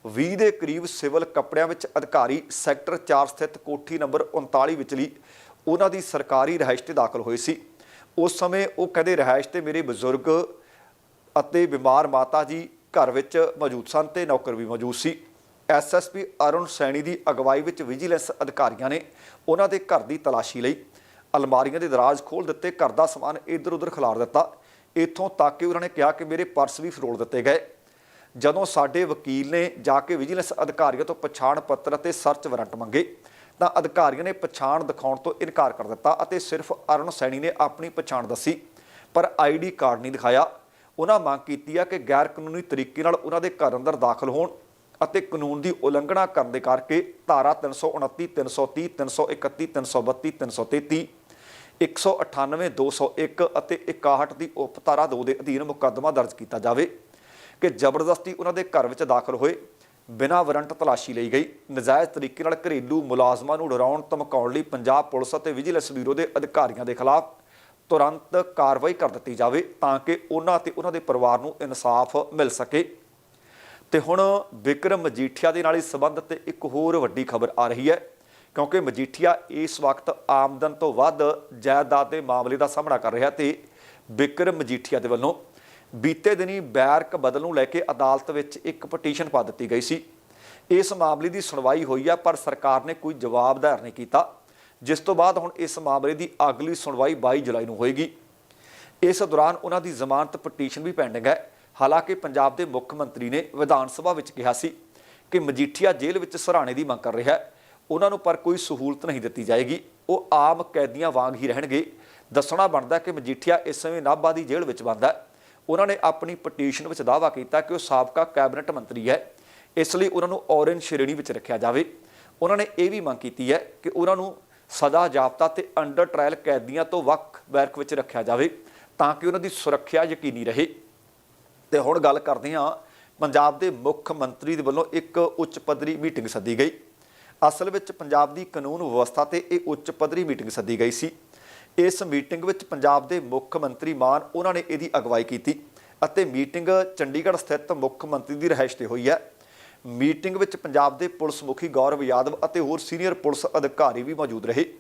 20 ਦੇ ਕਰੀਬ ਸਿਵਲ ਕੱਪੜਿਆਂ ਵਿੱਚ ਅਧਿਕਾਰੀ ਸੈਕਟਰ 4 ਸਥਿਤ ਕੋਠੀ ਨੰਬਰ 39 ਵਿਚਲੀ ਉਹਨਾਂ ਦੀ ਸਰਕਾਰੀ ਰਿਹਾਇਸ਼ ਤੇ ਦਾਖਲ ਹੋਏ ਸੀ। ਉਸ ਸਮੇਂ ਉਹ ਕਹਿੰਦੇ ਰਿਹਾਇਸ਼ ਤੇ ਮੇਰੇ ਬਜ਼ੁਰਗ ਅਤੇ ਬਿਮਾਰ ਮਾਤਾ ਜੀ ਘਰ ਵਿੱਚ ਮੌਜੂਦ ਸਨ ਤੇ ਨੌਕਰ ਵੀ ਮੌਜੂਦ ਸੀ। ਐਸਐਸਪੀ ਅਰੁਣ ਸੈਣੀ ਦੀ ਅਗਵਾਈ ਵਿੱਚ ਵਿਜੀਲੈਂਸ ਅਧਿਕਾਰੀਆਂ ਨੇ ਉਹਨਾਂ ਦੇ ਘਰ ਦੀ ਤਲਾਸ਼ੀ ਲਈ ਅਲਮਾਰੀਆਂ ਦੇ ਦਰਾਜ਼ ਖੋਲ੍ਹ ਦਿੱਤੇ, ਘਰ ਦਾ ਸਮਾਨ ਇੱਧਰ ਉੱਧਰ ਖਿਲਾਰ ਦਿੱਤਾ। ਇੱਥੋਂ ਤੱਕ ਕਿ ਉਹਨਾਂ ਨੇ ਕਿਹਾ ਕਿ ਮੇਰੇ ਪਰਸ ਵੀ ਫਰੋਲ ਦਿੱਤੇ ਗਏ। ਜਦੋਂ ਸਾਡੇ ਵਕੀਲ ਨੇ ਜਾ ਕੇ ਵਿਜੀਲੈਂਸ ਅਧਿਕਾਰੀਆਂ ਤੋਂ ਪਛਾਣ ਪੱਤਰ ਅਤੇ ਸਰਚ ਵਾਰੰਟ ਮੰਗੇ, ਤਾਂ ਅਧਿਕਾਰੀਆਂ ਨੇ ਪਛਾਣ ਦਿਖਾਉਣ ਤੋਂ ਇਨਕਾਰ ਕਰ ਦਿੱਤਾ ਅਤੇ ਸਿਰਫ ਅਰੁਣ ਸੈਣੀ ਨੇ ਆਪਣੀ ਪਛਾਣ ਦੱਸੀ, ਪਰ ਆਈਡੀ ਕਾਰਡ ਨਹੀਂ ਦਿਖਾਇਆ। ਉਹਨਾਂ ਮੰਗ ਕੀਤੀ ਆ ਕਿ ਗੈਰ ਕਾਨੂੰਨੀ ਤਰੀਕੇ ਨਾਲ ਉਹਨਾਂ ਦੇ ਘਰ ਅੰਦਰ ਦਾਖਲ ਹੋਣ। ਅਤੇ ਕਾਨੂੰਨ ਦੀ ਉਲੰਘਣਾ ਕਰਨ ਦੇ ਕਰਕੇ ਧਾਰਾ 329 330 331 332 333 198 201 ਅਤੇ 61 ਦੀ ਉਪਧਾਰਾ 2 ਦੇ ਅਧੀਨ ਮੁਕੱਦਮਾ ਦਰਜ ਕੀਤਾ ਜਾਵੇ ਕਿ ਜ਼ਬਰਦਸਤੀ ਉਹਨਾਂ ਦੇ ਘਰ ਵਿੱਚ ਦਾਖਲ ਹੋਏ, ਬਿਨਾਂ ਵਾਰੰਟ ਤਲਾਸ਼ੀ ਲਈ ਗਈ, ਨਜਾਇਜ਼ ਤਰੀਕੇ ਨਾਲ ਘਰੇਲੂ ਮੁਲਾਜ਼ਮਾਂ ਨੂੰ ਡਰਾਉਣ, ਧਮਕਾਉਣ ਲਈ ਪੰਜਾਬ ਪੁਲਿਸ ਅਤੇ ਵਿਜੀਲੈਂਸ ਬਿਊਰੋ ਦੇ ਅਧਿਕਾਰੀਆਂ ਦੇ ਖਿਲਾਫ ਤੁਰੰਤ ਕਾਰਵਾਈ ਕਰ ਦਿੱਤੀ ਜਾਵੇ ਤਾਂ ਕਿ ਉਹਨਾਂ ਤੇ ਉਹਨਾਂ ਦੇ ਪਰਿਵਾਰ ਨੂੰ ਇਨਸਾਫ ਮਿਲ ਸਕੇ। ਤੇ ਹੁਣ ਵਿਕਰਮ ਮਜੀਠੀਆ ਦੇ ਨਾਲ ਇਸ ਸੰਬੰਧਿਤ ਇੱਕ ਹੋਰ ਵੱਡੀ ਖਬਰ ਆ ਰਹੀ ਹੈ, ਕਿਉਂਕਿ ਮਜੀਠੀਆ ਇਸ ਵਕਤ ਆਮਦਨ ਤੋਂ ਵੱਧ ਜਾਇਦਾਦ ਦੇ ਮਾਮਲੇ ਦਾ ਸਾਹਮਣਾ ਕਰ ਰਿਹਾ ਤੇ ਵਿਕਰਮ ਮਜੀਠੀਆ ਦੇ ਵੱਲੋਂ ਬੀਤੇ ਦਿਨੀ ਬੈਰਕ ਬਦਲ ਨੂੰ ਲੈ ਕੇ ਅਦਾਲਤ ਵਿੱਚ ਇੱਕ ਪਟੀਸ਼ਨ ਪਾ ਦਿੱਤੀ ਗਈ ਸੀ। ਇਸ ਮਾਮਲੇ ਦੀ ਸੁਣਵਾਈ ਹੋਈ ਆ, ਪਰ ਸਰਕਾਰ ਨੇ ਕੋਈ ਜਵਾਬ ਦਾਇਰ ਨਹੀਂ ਕੀਤਾ, ਜਿਸ ਤੋਂ ਬਾਅਦ ਹੁਣ ਇਸ ਮਾਮਲੇ ਦੀ ਅਗਲੀ ਸੁਣਵਾਈ 22 ਜੁਲਾਈ ਨੂੰ ਹੋਏਗੀ। ਇਸ ਦੌਰਾਨ ਉਹਨਾਂ ਦੀ ਜ਼ਮਾਨਤ ਪਟੀਸ਼ਨ ਵੀ ਪੈਂਡਿੰਗ ਹੈ। ਹਾਲਾਂਕਿ ਪੰਜਾਬ ਦੇ ਮੁੱਖ ਮੰਤਰੀ ਨੇ ਵਿਧਾਨ ਸਭਾ ਵਿੱਚ ਕਿਹਾ ਸੀ ਕਿ ਮਜੀਠੀਆ ਜੇਲ੍ਹ ਵਿੱਚ ਸਰਾਣੇ ਦੀ ਮੰਗ ਕਰ ਰਿਹਾ ਹੈ। ਉਹਨਾਂ ਨੂੰ ਪਰ ਕੋਈ ਸਹੂਲਤ ਨਹੀਂ ਦਿੱਤੀ ਜਾਏਗੀ। ਉਹ ਆਮ ਕੈਦੀਆਂ ਵਾਂਗ ਹੀ ਰਹਿਣਗੇ। ਦੱਸਣਾ ਬਣਦਾ ਕਿ ਮਜੀਠੀਆ ਇਸ ਸਮੇਂ ਨਾਭਾ ਦੀ ਜੇਲ੍ਹ ਵਿੱਚ ਬੰਦ ਹੈ। ਉਹਨਾਂ ਨੇ ਆਪਣੀ ਪਟੀਸ਼ਨ ਵਿੱਚ ਦਾਅਵਾ ਕੀਤਾ ਕਿ ਉਹ ਸਾਬਕਾ ਕੈਬਨਿਟ ਮੰਤਰੀ ਹੈ। ਇਸ ਲਈ ਉਹਨਾਂ ਨੂੰ ਔਰੇਂਜ ਸ਼੍ਰੇਣੀ ਵਿੱਚ ਰੱਖਿਆ ਜਾਵੇ। ਉਹਨਾਂ ਨੇ ਇਹ ਵੀ ਮੰਗ ਕੀਤੀ ਹੈ ਕਿ ਉਹਨਾਂ ਨੂੰ ਸਦਾ ਜਾਬਤਾ ਤੇ ਅੰਡਰ ਟ੍ਰਾਇਲ ਕੈਦੀਆਂ ਤੋਂ ਵੱਖ ਬੈਰਕ ਵਿੱਚ ਰੱਖਿਆ ਜਾਵੇ ਤਾਂ ਕਿ ਉਹਨਾਂ ਦੀ ਸੁਰੱਖਿਆ ਯਕੀਨੀ ਰਹੇ। ਤੇ ਹੁਣ ਗੱਲ ਕਰਦੇ ਹਾਂ, ਪੰਜਾਬ ਦੇ ਮੁੱਖ ਮੰਤਰੀ ਦੇ ਵੱਲੋਂ ਇੱਕ ਉੱਚ ਪੱਧਰੀ ਮੀਟਿੰਗ ਸੱਦੀ ਗਈ। ਅਸਲ ਵਿੱਚ ਪੰਜਾਬ ਦੀ ਕਾਨੂੰਨ ਵਿਵਸਥਾ ਤੇ ਇਹ ਉੱਚ ਪੱਧਰੀ ਮੀਟਿੰਗ ਸੱਦੀ ਗਈ ਸੀ। ਇਸ ਮੀਟਿੰਗ ਵਿੱਚ ਪੰਜਾਬ ਦੇ ਮੁੱਖ ਮੰਤਰੀ ਮਾਨ ਉਹਨਾਂ ਨੇ ਇਹਦੀ ਅਗਵਾਈ ਕੀਤੀ ਅਤੇ ਮੀਟਿੰਗ ਚੰਡੀਗੜ੍ਹ ਸਥਿਤ ਮੁੱਖ ਮੰਤਰੀ ਦੀ ਰਹਿائش ਤੇ ਹੋਈ ਹੈ। ਮੀਟਿੰਗ ਵਿੱਚ ਪੰਜਾਬ ਦੇ ਪੁਲਿਸ ਮੁਖੀ ਗੌਰਵ ਯਾਦਵ ਅਤੇ ਹੋਰ ਸੀਨੀਅਰ ਪੁਲਿਸ ਅਧਿਕਾਰੀ ਵੀ ਮੌਜੂਦ ਰਹੇ।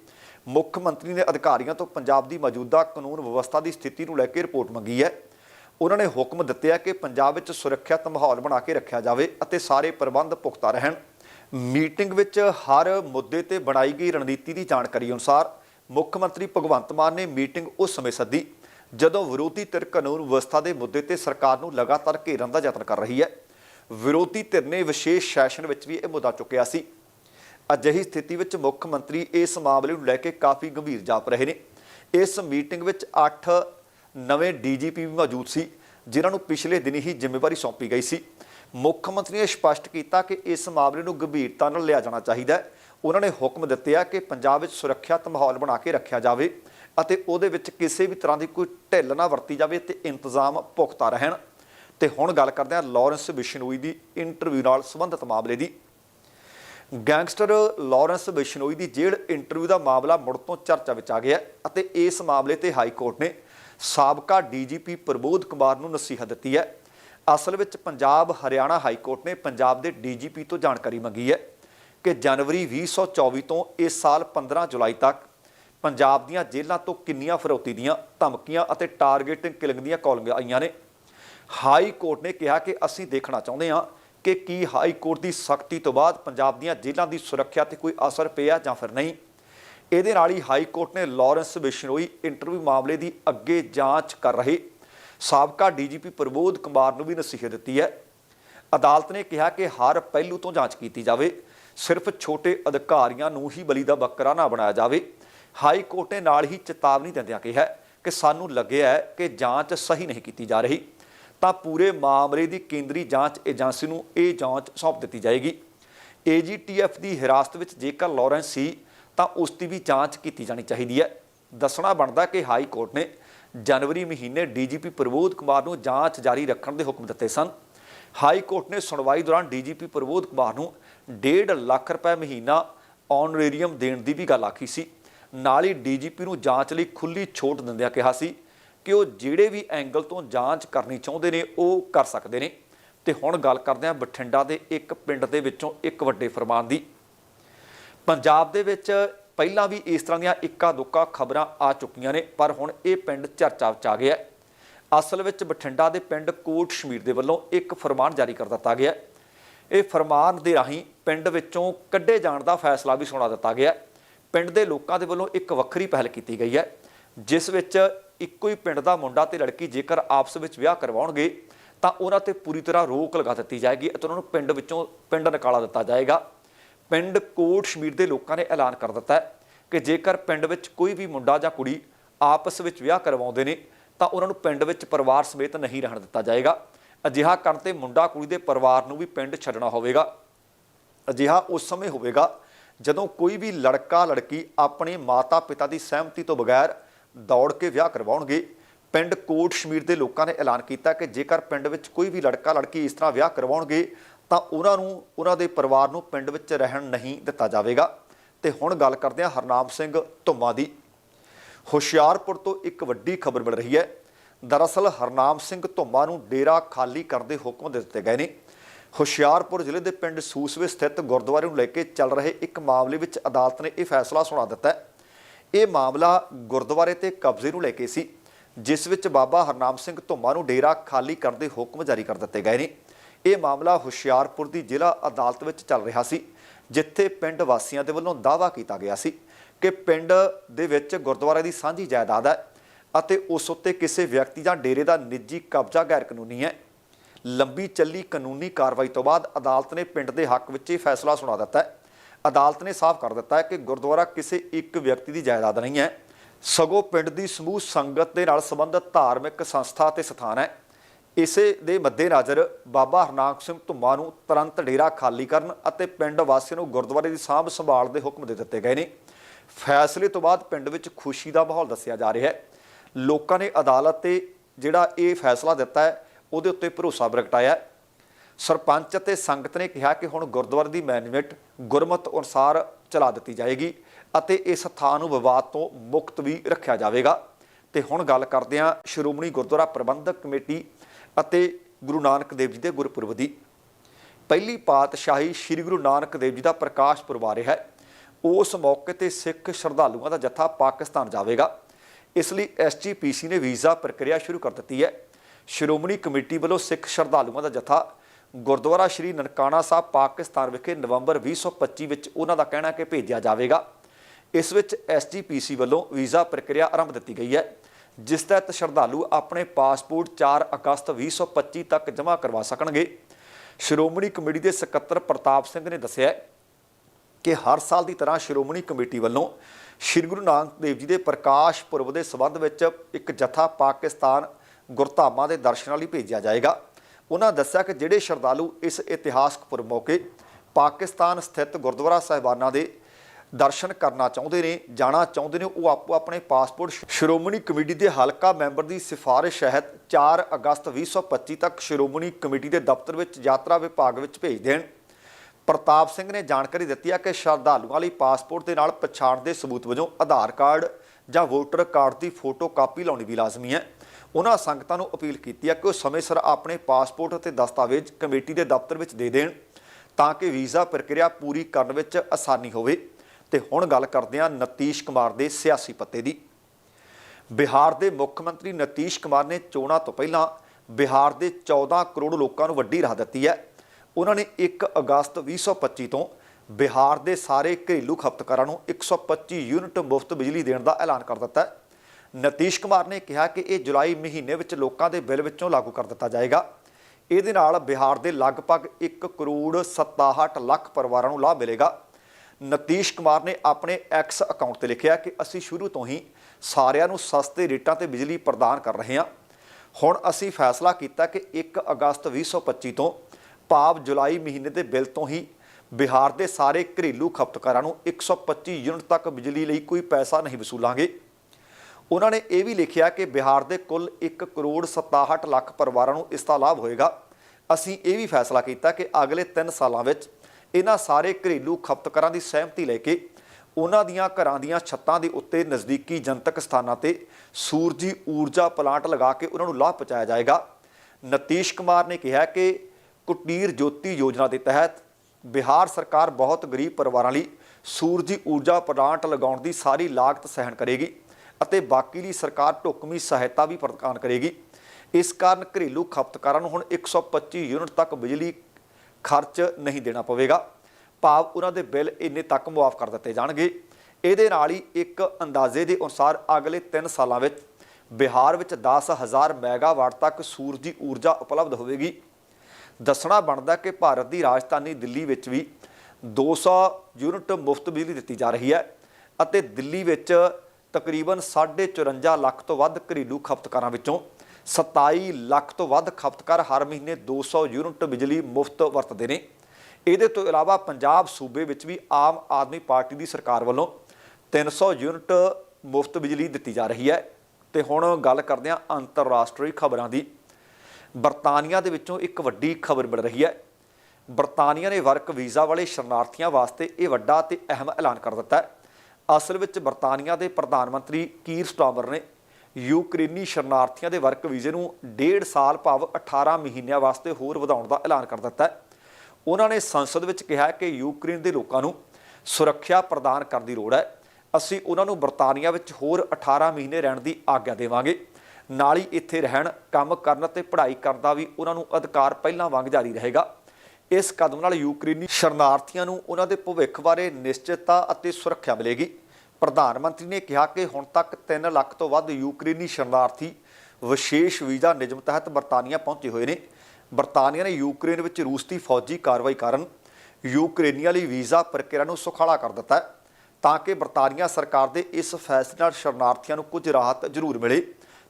ਮੁੱਖ ਮੰਤਰੀ ਨੇ ਅਧਿਕਾਰੀਆਂ ਤੋਂ ਪੰਜਾਬ ਦੀ ਮੌਜੂਦਾ ਕਾਨੂੰਨ ਵਿਵਸਥਾ ਦੀ ਸਥਿਤੀ ਨੂੰ ਲੈ ਕੇ ਰਿਪੋਰਟ ਮੰਗੀ ਹੈ। ਉਹਨਾਂ ਨੇ ਹੁਕਮ ਦਿੱਤੇ ਹੈ ਕਿ ਪੰਜਾਬ ਵਿੱਚ ਸੁਰੱਖਿਅਤ ਮਾਹੌਲ ਬਣਾ ਕੇ ਰੱਖਿਆ ਜਾਵੇ ਅਤੇ ਸਾਰੇ ਪ੍ਰਬੰਧ ਪੁਖਤਾ ਰਹਿਣ। ਮੀਟਿੰਗ ਵਿੱਚ ਹਰ ਮੁੱਦੇ ਤੇ ਬਣਾਈ ਗਈ ਰਣਨੀਤੀ ਦੀ ਜਾਣਕਾਰੀ ਅਨੁਸਾਰ ਮੁੱਖ ਮੰਤਰੀ ਭਗਵੰਤ ਮਾਨ ਨੇ ਮੀਟਿੰਗ ਉਸ ਸਮੇਂ ਸੱਦੀ, ਜਦੋਂ ਵਿਰੋਧੀ ਧਿਰ ਕਾਨੂੰਨ ਵਿਵਸਥਾ ਦੇ ਮੁੱਦੇ ਤੇ ਸਰਕਾਰ ਨੂੰ ਲਗਾਤਾਰ ਘੇਰਨ ਦਾ ਯਤਨ ਕਰ ਰਹੀ ਹੈ। ਵਿਰੋਧੀ ਧਿਰ ਨੇ ਵਿਸ਼ੇਸ਼ ਸੈਸ਼ਨ ਵਿੱਚ ਵੀ ਇਹ ਮੁੱਦਾ ਚੁੱਕਿਆ ਸੀ। ਅਜਿਹੀ ਸਥਿਤੀ ਵਿੱਚ ਮੁੱਖ ਮੰਤਰੀ ਇਸ ਮਾਮਲੇ ਨੂੰ ਲੈ ਕੇ ਕਾਫੀ ਗੰਭੀਰ ਜਾਪ ਰਹੇ ਨੇ। ਇਸ ਮੀਟਿੰਗ ਵਿੱਚ 8 ਨਵੇਂ ਡੀਜੀਪੀ ਵੀ ਮੌਜੂਦ ਸੀ, ਜਿਨ੍ਹਾਂ ਨੂੰ ਪਿਛਲੇ ਦਿਨ ਹੀ ਜ਼ਿੰਮੇਵਾਰੀ ਸੌਂਪੀ ਗਈ ਸੀ। ਮੁੱਖ ਮੰਤਰੀ ਨੇ ਸਪਸ਼ਟ ਕੀਤਾ ਕਿ ਇਸ ਮਾਮਲੇ ਨੂੰ ਗੰਭੀਰਤਾ ਨਾਲ ਲਿਆ ਜਾਣਾ ਚਾਹੀਦਾ ਹੈ। ਉਹਨਾਂ ਨੇ ਹੁਕਮ ਦਿੱਤੇ ਆ ਕਿ ਪੰਜਾਬ ਵਿੱਚ ਸੁਰੱਖਿਅਤ ਮਾਹੌਲ ਬਣਾ ਕੇ ਰੱਖਿਆ ਜਾਵੇ ਅਤੇ ਉਹਦੇ ਵਿੱਚ ਕਿਸੇ ਵੀ ਤਰ੍ਹਾਂ ਦੀ ਕੋਈ ਢਿੱਲ ਨਾ ਵਰਤੀ ਜਾਵੇ ਤੇ ਇੰਤਜ਼ਾਮ ਪੁਖਤਾ ਰਹਿਣ। ਤੇ ਹੁਣ ਗੱਲ ਕਰਦੇ ਹਾਂ ਲਾਰੈਂਸ ਬਿਸ਼ਨੋਈ ਦੀ ਇੰਟਰਵਿਊ ਨਾਲ ਸੰਬੰਧਿਤ ਮਾਮਲੇ ਦੀ। ਗੈਂਗਸਟਰ ਲਾਰੈਂਸ ਬਿਸ਼ਨੋਈ ਦੀ ਜੇਲ੍ਹ ਇੰਟਰਵਿਊ ਦਾ ਮਾਮਲਾ ਮੁੜ ਤੋਂ ਚਰਚਾ ਵਿੱਚ ਆ ਗਿਆ ਅਤੇ ਇਸ ਮਾਮਲੇ ਤੇ ਹਾਈ ਕੋਰਟ ਨੇ ਸਾਬਕਾ ਡੀਜੀਪੀ ਪ੍ਰਬੋਧ ਕੁਮਾਰ ਨੂੰ ਨਸੀਹਤ ਦਿੱਤੀ ਹੈ। ਅਸਲ ਵਿੱਚ ਪੰਜਾਬ ਹਰਿਆਣਾ ਹਾਈ ਕੋਰਟ ਨੇ ਪੰਜਾਬ ਦੇ ਡੀਜੀਪੀ ਤੋਂ ਜਾਣਕਾਰੀ ਮੰਗੀ ਹੈ ਕਿ ਜਨਵਰੀ 2024 ਤੋਂ ਇਸ ਸਾਲ 15 ਜੁਲਾਈ ਤੱਕ ਪੰਜਾਬ ਦੀਆਂ ਜੇਲ੍ਹਾਂ ਤੋਂ ਕਿੰਨੀਆਂ ਫਰੌਤੀ ਦੀਆਂ ਧਮਕੀਆਂ ਅਤੇ ਟਾਰਗੇਟਿੰਗ ਕਿਲਿੰਗ ਦੀਆਂ ਕਾਲਾਂ ਆਈਆਂ ਨੇ। ਹਾਈ ਕੋਰਟ ਨੇ ਕਿਹਾ ਕਿ ਅਸੀਂ ਦੇਖਣਾ ਚਾਹੁੰਦੇ ਹਾਂ ਕਿ ਕੀ ਹਾਈ ਕੋਰਟ ਦੀ ਸਖਤੀ ਤੋਂ ਬਾਅਦ ਪੰਜਾਬ ਦੀਆਂ ਜੇਲ੍ਹਾਂ ਦੀ ਸੁਰੱਖਿਆ ਤੇ ਕੋਈ ਅਸਰ ਪਿਆ ਜਾਂ ਫਿਰ ਨਹੀਂ। ਇਹਦੇ ਨਾਲ ਹੀ ਹਾਈ ਕੋਰਟ ਨੇ ਲਾਰੈਂਸ ਬਿਸ਼ਨੋਈ ਇੰਟਰਵਿਊ ਮਾਮਲੇ ਦੀ ਅੱਗੇ ਜਾਂਚ ਕਰ ਰਹੇ ਸਾਬਕਾ ਡੀਜੀਪੀ ਪ੍ਰਬੋਧ ਕੁਮਾਰ ਨੂੰ ਵੀ ਨਸੀਹਤ ਦਿੱਤੀ ਹੈ। ਅਦਾਲਤ ਨੇ ਕਿਹਾ ਕਿ ਹਰ ਪਹਿਲੂ ਤੋਂ ਜਾਂਚ ਕੀਤੀ ਜਾਵੇ। ਸਿਰਫ ਛੋਟੇ ਅਧਿਕਾਰੀਆਂ ਨੂੰ ਹੀ ਬਲੀ ਦਾ ਬੱਕਰਾ ਨਾ ਬਣਾਇਆ ਜਾਵੇ। ਹਾਈ ਕੋਰਟ ਨੇ ਨਾਲ ਹੀ ਚੇਤਾਵਨੀ ਦਿੰਦਿਆਂ ਕਿਹਾ ਕਿ ਸਾਨੂੰ ਲੱਗਿਆ ਹੈ ਕਿ ਜਾਂਚ ਸਹੀ ਨਹੀਂ ਕੀਤੀ ਜਾ ਰਹੀ। ਤਾਂ ਪੂਰੇ ਮਾਮਲੇ ਦੀ ਕੇਂਦਰੀ ਜਾਂਚ ਏਜੰਸੀ ਨੂੰ ਇਹ ਜਾਂਚ ਸੌਂਪ ਦਿੱਤੀ ਜਾਏਗੀ। ਏਜੀਟੀਐਫ ਦੀ ਹਿਰਾਸਤ ਵਿੱਚ ਜੇਕਰ ਲਾਰੈਂਸ ਸੀ ਤਾਂ ਉਸ ਦੀ ਵੀ ਜਾਂਚ ਕੀਤੀ ਜਾਣੀ ਚਾਹੀਦੀ ਹੈ। ਦੱਸਣਾ ਬਣਦਾ ਕਿ ਹਾਈ ਕੋਰਟ ਨੇ ਜਨਵਰੀ ਮਹੀਨੇ ਡੀਜੀਪੀ ਪ੍ਰਬੋਧ ਕੁਮਾਰ ਨੂੰ ਜਾਂਚ ਜਾਰੀ ਰੱਖਣ ਦੇ ਹੁਕਮ ਦਿੱਤੇ ਸਨ। ਹਾਈ ਕੋਰਟ ਨੇ ਸੁਣਵਾਈ ਦੌਰਾਨ ਡੀਜੀਪੀ ਪ੍ਰਬੋਧ ਕੁਮਾਰ ਨੂੰ 1.5 ਲੱਖ ਰੁਪਏ ਮਹੀਨਾ ਆਨਰੇਰੀਅਮ ਦੇਣ ਦੀ ਵੀ ਗੱਲ ਆਖੀ ਸੀ। ਨਾਲ ਹੀ ਡੀਜੀਪੀ ਨੂੰ ਜਾਂਚ ਲਈ ਖੁੱਲੀ ਛੋਟ ਦਿੰਦਿਆਂ ਕਿਹਾ ਸੀ ਕਿ ਉਹ ਜਿਹੜੇ ਵੀ ਐਂਗਲ ਤੋਂ ਜਾਂਚ ਕਰਨੀ ਚਾਹੁੰਦੇ ਨੇ, ਉਹ ਕਰ ਸਕਦੇ ਨੇ। ਤੇ ਹੁਣ ਗੱਲ ਕਰਦੇ ਹਾਂ ਬਠਿੰਡਾ ਦੇ ਇੱਕ ਪਿੰਡ ਦੇ ਵਿੱਚੋਂ ਇੱਕ ਵੱਡੇ ਫਰਮਾਨ ਦੀ। ਪੰਜਾਬ ਦੇ ਵਿੱਚ ਪਹਿਲਾਂ ਵੀ ਇਸ ਤਰ੍ਹਾਂ ਦੀਆਂ ਇੱਕਾ ਦੁੱਕਾ ਖਬਰਾਂ ਆ ਚੁੱਕੀਆਂ ਨੇ, ਪਰ ਹੁਣ ਇਹ ਪਿੰਡ ਚਰਚਾ ਵਿੱਚ ਆ ਗਿਆ ਅਸਲ ਵਿੱਚ ਬਠਿੰਡਾ ਦੇ ਪਿੰਡ ਕੋਟ ਸ਼ਮੀਰ ਦੇ ਵੱਲੋਂ ਇੱਕ ਫਰਮਾਨ ਜਾਰੀ ਕਰ ਦਿੱਤਾ ਗਿਆ ਇਹ ਫਰਮਾਨ ਦੇ ਰਾਹੀਂ ਪਿੰਡ ਵਿੱਚੋਂ ਕੱਢੇ ਜਾਣ ਦਾ ਫੈਸਲਾ ਵੀ ਸੁਣਾ ਦਿੱਤਾ ਗਿਆ ਪਿੰਡ ਦੇ ਲੋਕਾਂ ਦੇ ਵੱਲੋਂ ਇੱਕ ਵੱਖਰੀ ਪਹਿਲ ਕੀਤੀ ਗਈ ਹੈ, ਜਿਸ ਵਿੱਚ ਇੱਕੋ ਹੀ ਪਿੰਡ ਦਾ ਮੁੰਡਾ ਤੇ ਲੜਕੀ ਜੇਕਰ ਆਪਸ ਵਿੱਚ ਵਿਆਹ ਕਰਵਾਉਣਗੇ, ਤਾਂ ਉਹਨਾਂ ਤੇ ਪੂਰੀ ਤਰ੍ਹਾਂ ਰੋਕ ਲਗਾ ਦਿੱਤੀ ਜਾਏਗੀ ਅਤੇ ਉਹਨਾਂ ਨੂੰ ਪਿੰਡ ਵਿੱਚੋਂ, ਪਿੰਡ ਨਿਕਾਲਾ ਦਿੱਤਾ ਜਾਏਗਾ। ਪਿੰਡ ਕੋਟ ਸ਼ਮੀਰ ਦੇ ਲੋਕਾਂ ਨੇ ਐਲਾਨ ਕਰ ਦਿੱਤਾ ਹੈ ਕਿ ਜੇਕਰ ਪਿੰਡ ਵਿੱਚ ਕੋਈ ਵੀ ਮੁੰਡਾ ਜਾਂ ਕੁੜੀ ਆਪਸ ਵਿੱਚ ਵਿਆਹ ਕਰਵਾਉਂਦੇ ਨੇ, ਤਾਂ ਉਹਨਾਂ ਨੂੰ ਪਿੰਡ ਵਿੱਚ ਪਰਿਵਾਰ ਸਮੇਤ ਨਹੀਂ ਰਹਿਣ ਦਿੱਤਾ ਜਾਏਗਾ। ਅਜਿਹਾ ਕਰਨ ਤੇ ਮੁੰਡਾ ਕੁੜੀ ਦੇ ਪਰਿਵਾਰ ਨੂੰ ਵੀ ਪਿੰਡ ਛੱਡਣਾ ਹੋਵੇਗਾ। ਅਜਿਹਾ ਉਸ ਸਮੇਂ ਹੋਵੇਗਾ ਜਦੋਂ ਕੋਈ ਵੀ ਲੜਕਾ ਲੜਕੀ ਆਪਣੇ ਮਾਤਾ-ਪਿਤਾ ਦੀ ਸਹਿਮਤੀ ਤੋਂ ਬਗੈਰ ਦੌੜ ਕੇ ਵਿਆਹ ਕਰਵਾਉਣਗੇ। ਪਿੰਡ ਕੋਟ ਸ਼ਮੀਰ ਦੇ ਲੋਕਾਂ ਨੇ ਐਲਾਨ ਕੀਤਾ ਕਿ ਜੇਕਰ ਪਿੰਡ ਵਿੱਚ ਕੋਈ ਵੀ ਲੜਕਾ ਲੜਕੀ ਇਸ ਤਰ੍ਹਾਂ ਵਿਆਹ ਕਰਵਾਉਣਗੇ ਤਾਂ ਉਹਨਾਂ ਨੂੰ, ਉਹਨਾਂ ਦੇ ਪਰਿਵਾਰ ਨੂੰ ਪਿੰਡ ਵਿੱਚ ਰਹਿਣ ਨਹੀਂ ਦਿੱਤਾ ਜਾਵੇਗਾ। ਤੇ ਹੁਣ ਗੱਲ ਕਰਦੇ ਹਾਂ ਹਰਨਾਮ ਸਿੰਘ ਧੁੰਮਾ ਦੀ। ਹੁਸ਼ਿਆਰਪੁਰ ਤੋਂ ਇੱਕ ਵੱਡੀ ਖਬਰ ਮਿਲ ਰਹੀ ਹੈ। ਦਰਅਸਲ ਹਰਨਾਮ ਸਿੰਘ ਧੁੰਮਾ ਨੂੰ ਡੇਰਾ ਖਾਲੀ ਕਰਨ ਦੇ ਹੁਕਮ ਦੇ ਦਿੱਤੇ ਗਏ ਨੇ। ਹੁਸ਼ਿਆਰਪੁਰ ਜ਼ਿਲ੍ਹੇ ਦੇ ਪਿੰਡ ਸੂਸਵੇ ਸਥਿਤ ਗੁਰਦੁਆਰੇ ਨੂੰ ਲੈ ਕੇ ਚੱਲ ਰਹੇ ਇੱਕ ਮਾਮਲੇ ਵਿੱਚ ਅਦਾਲਤ ਨੇ ਇਹ ਫੈਸਲਾ ਸੁਣਾ ਦਿੱਤਾ ਹੈ। ਇਹ ਮਾਮਲਾ ਗੁਰਦੁਆਰੇ ਤੇ ਕਬਜ਼ੇ ਨੂੰ ਲੈ ਕੇ ਸੀ, ਜਿਸ ਵਿੱਚ ਬਾਬਾ ਹਰਨਾਮ ਸਿੰਘ ਧੁੰਮਾ ਨੂੰ ਡੇਰਾ ਖਾਲੀ ਕਰਨ ਦੇ ਹੁਕਮ ਜਾਰੀ ਕਰ ਦਿੱਤੇ ਗਏ ਨੇ। ਇਹ ਮਾਮਲਾ ਹੁਸ਼ਿਆਰਪੁਰ ਦੀ ਜ਼ਿਲ੍ਹਾ ਅਦਾਲਤ ਵਿੱਚ ਚੱਲ ਰਿਹਾ ਸੀ, ਜਿੱਥੇ ਪਿੰਡ ਵਾਸੀਆਂ ਦੇ ਵੱਲੋਂ ਦਾਅਵਾ ਕੀਤਾ ਗਿਆ ਸੀ ਕਿ ਪਿੰਡ ਦੇ ਵਿੱਚ ਗੁਰਦੁਆਰੇ ਦੀ ਸਾਂਝੀ ਜਾਇਦਾਦ ਹੈ ਅਤੇ ਉਸ ਉੱਤੇ ਕਿਸੇ ਵਿਅਕਤੀ ਜਾਂ ਡੇਰੇ ਦਾ ਨਿੱਜੀ ਕਬਜ਼ਾ ਗੈਰ ਕਾਨੂੰਨੀ ਹੈ। ਲੰਬੀ ਚੱਲੀ ਕਾਨੂੰਨੀ ਕਾਰਵਾਈ ਤੋਂ ਬਾਅਦ ਅਦਾਲਤ ਨੇ ਪਿੰਡ ਦੇ ਹੱਕ ਵਿੱਚ ਇਹ ਫੈਸਲਾ ਸੁਣਾ ਦਿੱਤਾ ਹੈ। ਅਦਾਲਤ ਨੇ ਸਾਫ਼ ਕਰ ਦਿੱਤਾ ਹੈ ਕਿ ਗੁਰਦੁਆਰਾ ਕਿਸੇ ਇੱਕ ਵਿਅਕਤੀ ਦੀ ਜਾਇਦਾਦ ਨਹੀਂ ਹੈ। ਸਗੋਂ ਪਿੰਡ ਦੀ ਸਮੂਹ ਸੰਗਤ ਦੇ ਨਾਲ ਸੰਬੰਧਿਤ ਧਾਰਮਿਕ ਸੰਸਥਾ ਅਤੇ ਸਥਾਨ ਹੈ। ਇਸੇ ਦੇ ਮੱਦੇਨਜ਼ਰ ਬਾਬਾ ਹਰਨਾਮ ਸਿੰਘ ਧੁੰਮਾ ਨੂੰ ਤੁਰੰਤ ਡੇਰਾ ਖਾਲੀ ਕਰਨ ਅਤੇ ਪਿੰਡ ਵਾਸੀਆਂ ਨੂੰ ਗੁਰਦੁਆਰੇ ਦੀ ਸਾਂਭ ਸੰਭਾਲ ਦੇ ਹੁਕਮ ਦੇ ਦਿੱਤੇ ਗਏ ਨੇ। ਫੈਸਲੇ ਤੋਂ ਬਾਅਦ ਪਿੰਡ ਵਿੱਚ ਖੁਸ਼ੀ ਦਾ ਮਾਹੌਲ ਦੱਸਿਆ ਜਾ ਰਿਹਾ ਹੈ। ਲੋਕਾਂ ਨੇ ਅਦਾਲਤ ਤੇ ਜਿਹੜਾ ਇਹ ਫੈਸਲਾ ਦਿੱਤਾ ਹੈ, ਉਹਦੇ ਉੱਤੇ ਭਰੋਸਾ ਪ੍ਰਗਟਾਇਆ ਸਰਪੰਚ ਅਤੇ ਸੰਗਤ ਨੇ ਕਿਹਾ ਕਿ ਹੁਣ ਗੁਰਦੁਆਰੇ ਦੀ ਮੈਨੇਜਮੈਂਟ ਗੁਰਮਤ ਅਨੁਸਾਰ ਚਲਾ ਦਿੱਤੀ ਜਾਏਗੀ ਅਤੇ ਇਸ ਥਾਂ ਨੂੰ ਵਿਵਾਦ ਤੋਂ ਮੁਕਤ ਵੀ ਰੱਖਿਆ ਜਾਵੇਗਾ। ਤੇ ਹੁਣ ਗੱਲ ਕਰਦੇ ਹਾਂ ਸ਼੍ਰੋਮਣੀ ਗੁਰਦੁਆਰਾ ਪ੍ਰਬੰਧਕ ਕਮੇਟੀ ਅਤੇ ਗੁਰੂ ਨਾਨਕ ਦੇਵ ਜੀ ਦੇ ਗੁਰਪੁਰਬ ਦੀ ਪਹਿਲੀ ਪਾਤਸ਼ਾਹੀ ਸ੍ਰੀ ਗੁਰੂ ਨਾਨਕ ਦੇਵ ਜੀ ਦਾ ਪ੍ਰਕਾਸ਼ ਪੁਰਬ ਆ ਰਿਹਾ ਹੈ। ਉਸ ਮੌਕੇ ਤੇ ਸਿੱਖ ਸ਼ਰਧਾਲੂਆਂ ਦਾ ਜਥਾ ਪਾਕਿਸਤਾਨ ਜਾਵੇਗਾ। ਇਸ ਲਈ ਐਸਜੀਪੀਸੀ ਨੇ ਵੀਜ਼ਾ ਪ੍ਰਕਿਰਿਆ ਸ਼ੁਰੂ ਕਰ ਦਿੱਤੀ ਹੈ। ਸ਼੍ਰੋਮਣੀ ਕਮੇਟੀ ਵੱਲੋਂ ਸਿੱਖ ਸ਼ਰਧਾਲੂਆਂ ਦਾ ਜਥਾ ਗੁਰਦੁਆਰਾ ਸ਼੍ਰੀ ਨਨਕਾਣਾ ਸਾਹਿਬ, ਪਾਕਿਸਤਾਨ ਵਿਖੇ ਨਵੰਬਰ 2025 ਵਿੱਚ ਉਹਨਾਂ ਦਾ ਕਹਿਣਾ ਕਿ ਭੇਜਿਆ ਜਾਵੇਗਾ। ਇਸ ਵਿੱਚ ਐਸਜੀਪੀਸੀ ਵੱਲੋਂ ਵੀਜ਼ਾ ਪ੍ਰਕਿਰਿਆ ਆਰੰਭ ਦਿੱਤੀ ਗਈ ਹੈ। ਜਿਸ ਤਹਿਤ ਸ਼ਰਧਾਲੂ ਆਪਣੇ ਪਾਸਪੋਰਟ 4 ਅਗਸਤ 2025 ਤੱਕ ਜਮ੍ਹਾਂ ਕਰਵਾ ਸਕਣਗੇ। ਸ਼੍ਰੋਮਣੀ ਕਮੇਟੀ ਦੇ ਸਕੱਤਰ ਪ੍ਰਤਾਪ ਸਿੰਘ ਨੇ ਦੱਸਿਆ ਕਿ ਹਰ ਸਾਲ ਦੀ ਤਰ੍ਹਾਂ ਸ਼੍ਰੋਮਣੀ ਕਮੇਟੀ ਵੱਲੋਂ ਸ੍ਰੀ ਗੁਰੂ ਨਾਨਕ ਦੇਵ ਜੀ ਦੇ ਪ੍ਰਕਾਸ਼ ਪੁਰਬ ਦੇ ਸਬੰਧ ਵਿੱਚ ਇੱਕ ਜਥਾ ਪਾਕਿਸਤਾਨ ਗੁਰਧਾਮਾਂ ਦੇ ਦਰਸ਼ਨਾਂ ਲਈ ਭੇਜਿਆ ਜਾਏਗਾ। ਉਹਨਾਂ ਦੱਸਿਆ ਕਿ ਜਿਹੜੇ ਸ਼ਰਧਾਲੂ ਇਸ ਇਤਿਹਾਸਕ ਪੁਰਬ ਮੌਕੇ ਪਾਕਿਸਤਾਨ ਸਥਿਤ ਗੁਰਦੁਆਰਾ ਸਾਹਿਬਾਨਾਂ ਦੇ ਦਰਸ਼ਨ ਕਰਨਾ ਚਾਹੁੰਦੇ ਨੇ, ਜਾਣਾ ਚਾਹੁੰਦੇ ਨੇ, ਉਹ ਆਪੋ ਆਪਣੇ ਪਾਸਪੋਰਟ ਸ਼੍ਰੋਮਣੀ ਕਮੇਟੀ ਦੇ ਹਲਕਾ ਮੈਂਬਰ ਦੀ ਸਿਫਾਰਿਸ਼ ਹੇਤ 4 ਅਗਸਤ 2025 ਤੱਕ ਸ਼੍ਰੋਮਣੀ ਕਮੇਟੀ ਦੇ ਦਫ਼ਤਰ ਵਿੱਚ ਯਾਤਰਾ ਵਿਭਾਗ ਵਿੱਚ ਭੇਜ ਦੇਣ। ਪ੍ਰਤਾਪ ਸਿੰਘ ਨੇ ਜਾਣਕਾਰੀ ਦਿੱਤੀ ਹੈ ਕਿ ਸ਼ਰਧਾਲੂਆਂ ਲਈ ਪਾਸਪੋਰਟ ਦੇ ਨਾਲ ਪਛਾਣ ਦੇ ਸਬੂਤ ਵਜੋਂ ਆਧਾਰ ਕਾਰਡ ਜਾਂ ਵੋਟਰ ਕਾਰਡ ਦੀ ਫੋਟੋ ਕਾਪੀ ਲਾਉਣੀ ਵੀ ਲਾਜ਼ਮੀ ਹੈ। ਉਹਨਾਂ ਸੰਗਤਾਂ ਨੂੰ ਅਪੀਲ ਕੀਤੀ ਹੈ ਕਿ ਉਹ ਸਮੇਂ ਸਿਰ ਆਪਣੇ ਪਾਸਪੋਰਟ ਅਤੇ ਦਸਤਾਵੇਜ਼ ਕਮੇਟੀ ਦੇ ਦਫ਼ਤਰ ਵਿੱਚ ਦੇ ਦੇਣ, ਤਾਂ ਕਿ ਵੀਜ਼ਾ ਪ੍ਰਕਿਰਿਆ ਪੂਰੀ ਕਰਨ ਵਿੱਚ ਆਸਾਨੀ ਹੋਵੇ। ਤੇ ਹੁਣ ਗੱਲ ਕਰਦੇ ਹਾਂ ਨਤੀਸ਼ ਕੁਮਾਰ ਦੇ ਸਿਆਸੀ ਪੱਤੇ ਦੀ। ਬਿਹਾਰ ਦੇ ਮੁੱਖ ਮੰਤਰੀ ਨਤੀਸ਼ ਕੁਮਾਰ ਨੇ ਚੋਣਾਂ ਤੋਂ ਪਹਿਲਾਂ ਬਿਹਾਰ ਦੇ 14 ਕਰੋੜ ਲੋਕਾਂ ਨੂੰ ਵੱਡੀ ਰਾਹ ਦਿੱਤੀ ਹੈ। ਉਹਨਾਂ ਨੇ 1 ਅਗਸਤ 2025 ਤੋਂ ਬਿਹਾਰ ਦੇ ਸਾਰੇ ਘਰੇਲੂ ਖਪਤਕਾਰਾਂ ਨੂੰ 125 ਯੂਨਿਟ ਮੁਫਤ ਬਿਜਲੀ ਦੇਣ ਦਾ ਐਲਾਨ ਕਰ ਦਿੱਤਾ ਹੈ। ਨਤੀਸ਼ ਕੁਮਾਰ ਨੇ ਕਿਹਾ ਕਿ ਇਹ ਜੁਲਾਈ ਮਹੀਨੇ ਵਿੱਚ ਲੋਕਾਂ ਦੇ ਬਿੱਲ ਵਿੱਚੋਂ ਲਾਗੂ ਕਰ ਦਿੱਤਾ ਜਾਏਗਾ। ਇਹਦੇ ਨਾਲ ਬਿਹਾਰ ਦੇ ਲਗਭਗ 1 ਕਰੋੜ 67 ਲੱਖ ਪਰਿਵਾਰਾਂ ਨੂੰ ਲਾਭ ਮਿਲੇਗਾ। ਨਤੀਸ਼ ਕੁਮਾਰ ਨੇ ਆਪਣੇ ਐਕਸ ਅਕਾਊਂਟ ਤੇ ਲਿਖਿਆ ਕਿ ਅਸੀਂ ਸ਼ੁਰੂ ਤੋਂ ਹੀ ਸਾਰਿਆਂ ਨੂੰ ਸਸਤੇ ਰੇਟਾਂ ਤੇ ਬਿਜਲੀ ਪ੍ਰਦਾਨ ਕਰ ਰਹੇ ਹਾਂ। ਹੁਣ ਅਸੀਂ ਫੈਸਲਾ ਕੀਤਾ ਕਿ 1 ਅਗਸਤ 2025 ਤੋਂ ਭਾਵ ਜੁਲਾਈ ਮਹੀਨੇ ਦੇ ਬਿੱਲ ਤੋਂ ਹੀ ਬਿਹਾਰ ਦੇ ਸਾਰੇ ਘਰੇਲੂ ਖਪਤਕਾਰਾਂ ਨੂੰ 125 ਯੂਨਿਟ ਤੱਕ ਬਿਜਲੀ ਲਈ ਕੋਈ ਪੈਸਾ ਨਹੀਂ ਵਸੂਲਾਂਗੇ। ਉਹਨਾਂ ਨੇ ਇਹ ਵੀ ਲਿਖਿਆ ਕਿ ਬਿਹਾਰ ਦੇ ਕੁੱਲ 1 ਕਰੋੜ 67 ਲੱਖ ਪਰਿਵਾਰਾਂ ਨੂੰ ਇਸ ਦਾ ਲਾਭ ਹੋਏਗਾ। ਅਸੀਂ ਇਹ ਵੀ ਫੈਸਲਾ ਕੀਤਾ ਕਿ ਅਗਲੇ 3 ਸਾਲਾਂ ਵਿੱਚ ਇਹਨਾਂ ਸਾਰੇ ਘਰੇਲੂ ਖਪਤਕਾਰਾਂ ਦੀ ਸਹਿਮਤੀ ਲੈ ਕੇ ਉਹਨਾਂ ਦੀਆਂ ਘਰਾਂ ਦੀਆਂ ਛੱਤਾਂ ਦੇ ਉੱਤੇ ਨਜ਼ਦੀਕੀ ਜਨਤਕ ਸਥਾਨਾਂ ਤੇ ਸੂਰਜੀ ਊਰਜਾ ਪਲਾਂਟ ਲਗਾ ਕੇ ਉਹਨਾਂ ਨੂੰ ਲਾਭ ਪਹੁੰਚਾਇਆ ਜਾਏਗਾ। ਨਤੀਸ਼ ਕੁਮਾਰ ਨੇ ਕਿਹਾ ਕਿ ਕੁਟੀਰ ਜੋਤੀ ਯੋਜਨਾ ਦੇ ਤਹਿਤ ਬਿਹਾਰ ਸਰਕਾਰ ਬਹੁਤ ਗਰੀਬ ਪਰਿਵਾਰਾਂ ਲਈ ਸੂਰਜੀ ਊਰਜਾ ਪਲਾਂਟ ਲਗਾਉਣ ਦੀ ਸਾਰੀ ਲਾਗਤ ਸਹਿਣ ਕਰੇਗੀ ਅਤੇ ਬਾਕੀ ਲਈ ਸਰਕਾਰ ਢੁਕਵੀਂ ਸਹਾਇਤਾ ਵੀ ਪ੍ਰਦਾਨ ਕਰੇਗੀ। ਇਸ ਕਾਰਨ ਘਰੇਲੂ ਖਪਤਕਾਰਾਂ ਨੂੰ ਹੁਣ 125 ਯੂਨਿਟ ਤੱਕ ਬਿਜਲੀ ਖਰਚ ਨਹੀਂ ਦੇਣਾ ਪਵੇਗਾ। ਭਾਵ ਉਹਨਾਂ ਦੇ ਬਿੱਲ ਇੰਨੇ ਤੱਕ ਮੁਆਫ ਕਰ ਦਿੱਤੇ ਜਾਣਗੇ। ਇਹਦੇ ਨਾਲ ਹੀ ਇੱਕ ਅੰਦਾਜ਼ੇ ਦੇ ਅਨੁਸਾਰ ਅਗਲੇ 3 ਸਾਲਾਂ ਵਿੱਚ ਬਿਹਾਰ ਵਿੱਚ 10000 ਮੈਗਾਵਾਟ ਤੱਕ ਸੂਰਜੀ ਊਰਜਾ ਉਪਲਬਧ ਹੋਵੇਗੀ। ਦੱਸਣਾ ਬਣਦਾ ਕਿ ਭਾਰਤ ਦੀ ਰਾਜਧਾਨੀ ਦਿੱਲੀ ਵਿੱਚ ਵੀ 200 ਯੂਨਿਟ ਮੁਫਤ ਬਿਜਲੀ ਦਿੱਤੀ ਜਾ ਰਹੀ ਹੈ ਅਤੇ ਦਿੱਲੀ ਵਿੱਚ ਤਕਰੀਬਨ 54 ਲੱਖ ਤੋਂ ਵੱਧ ਘਰੇਲੂ ਖਪਤਕਾਰਾਂ ਵਿੱਚੋਂ 27 ਲੱਖ ਤੋਂ ਵੱਧ ਖਪਤਕਾਰ ਹਰ ਮਹੀਨੇ 200 ਯੂਨਿਟ ਬਿਜਲੀ ਮੁਫਤ ਵਰਤਦੇ ਨੇ। ਇਹਦੇ ਤੋਂ ਇਲਾਵਾ ਪੰਜਾਬ ਸੂਬੇ ਵਿੱਚ ਵੀ ਆਮ ਆਦਮੀ ਪਾਰਟੀ ਦੀ ਸਰਕਾਰ ਵੱਲੋਂ 300 ਯੂਨਿਟ ਮੁਫਤ ਬਿਜਲੀ ਦਿੱਤੀ ਜਾ ਰਹੀ ਹੈ। ਤੇ ਹੁਣ ਗੱਲ ਕਰਦੇ ਹਾਂ ਅੰਤਰਰਾਸ਼ਟਰੀ ਖਬਰਾਂ ਦੀ। ਬਰਤਾਨੀਆ ਦੇ ਵਿੱਚੋਂ ਇੱਕ ਵੱਡੀ ਖਬਰ ਮਿਲ ਰਹੀ ਹੈ। ਬਰਤਾਨੀਆ ਨੇ ਵਰਕ ਵੀਜ਼ਾ ਵਾਲੇ ਸ਼ਰਨਾਰਥੀਆਂ ਵਾਸਤੇ ਇਹ ਵੱਡਾ ਤੇ ਅਹਿਮ ਐਲਾਨ ਕਰ ਦਿੱਤਾ ਹੈ। ਅਸਲ ਵਿੱਚ ਬਰਤਾਨੀਆ ਦੇ ਪ੍ਰਧਾਨ ਮੰਤਰੀ ਕੀਰ ਸਟਾਮਰ ਨੇ ਯੂਕਰੇਨੀ ਸ਼ਰਨਾਰਥੀਆਂ ਦੇ ਵਰਕ ਵੀਜ਼ੇ ਨੂੰ ਡੇਢ ਸਾਲ ਭਾਵ 18 ਮਹੀਨਿਆਂ ਵਾਸਤੇ ਹੋਰ ਵਧਾਉਣ ਦਾ ਐਲਾਨ ਕਰ ਦਿੱਤਾ ਹੈ। ਉਹਨਾਂ ਨੇ ਸੰਸਦ ਵਿੱਚ ਕਿਹਾ ਕਿ ਯੂਕਰੇਨ ਦੇ ਲੋਕਾਂ ਨੂੰ ਸੁਰੱਖਿਆ ਪ੍ਰਦਾਨ ਕਰਨ ਦੀ ਲੋੜ ਹੈ। ਅਸੀਂ ਉਹਨਾਂ ਨੂੰ ਬਰਤਾਨੀਆ ਵਿੱਚ ਹੋਰ 18 ਮਹੀਨੇ ਰਹਿਣ ਦੀ ਆਗਿਆ ਦੇਵਾਂਗੇ। ਨਾਲ ਹੀ ਇੱਥੇ ਰਹਿਣ, ਕੰਮ ਕਰਨ ਅਤੇ ਪੜ੍ਹਾਈ ਕਰਨ ਦਾ ਵੀ ਉਹਨਾਂ ਨੂੰ ਅਧਿਕਾਰ ਪਹਿਲਾਂ ਵਾਂਗ ਜਾਰੀ ਰਹੇਗਾ। ਇਸ ਕਦਮ ਨਾਲ ਯੂਕਰੇਨੀ ਸ਼ਰਨਾਰਥੀਆਂ ਨੂੰ ਉਹਨਾਂ ਦੇ ਭਵਿੱਖ ਬਾਰੇ ਨਿਸ਼ਚਿਤਤਾ ਅਤੇ ਸੁਰੱਖਿਆ ਮਿਲੇਗੀ। ਪ੍ਰਧਾਨ ਮੰਤਰੀ ਨੇ ਕਿਹਾ ਕਿ ਹੁਣ ਤੱਕ 3 ਲੱਖ ਤੋਂ ਵੱਧ ਯੂਕਰੇਨੀ ਸ਼ਰਨਾਰਥੀ ਵਿਸ਼ੇਸ਼ ਵੀਜ਼ਾ ਨਿਯਮ ਤਹਿਤ ਬਰਤਾਨੀਆ ਪਹੁੰਚੇ ਹੋਏ ਨੇ। ਬਰਤਾਨੀਆ ਨੇ ਯੂਕਰੇਨ ਵਿੱਚ ਰੂਸ ਦੀ ਫੌਜੀ ਕਾਰਵਾਈ ਕਾਰਨ ਯੂਕਰੇਨੀਆਂ ਲਈ ਵੀਜ਼ਾ ਪ੍ਰਕਿਰਿਆ ਨੂੰ ਸੁਖਾਲਾ ਕਰ ਦਿੱਤਾ ਹੈ, ਤਾਂ ਕਿ ਬਰਤਾਨੀਆ ਸਰਕਾਰ ਦੇ ਇਸ ਫੈਸਲੇ ਨਾਲ ਸ਼ਰਨਾਰਥੀਆਂ ਨੂੰ ਕੁਝ ਰਾਹਤ ਜ਼ਰੂਰ ਮਿਲੇ।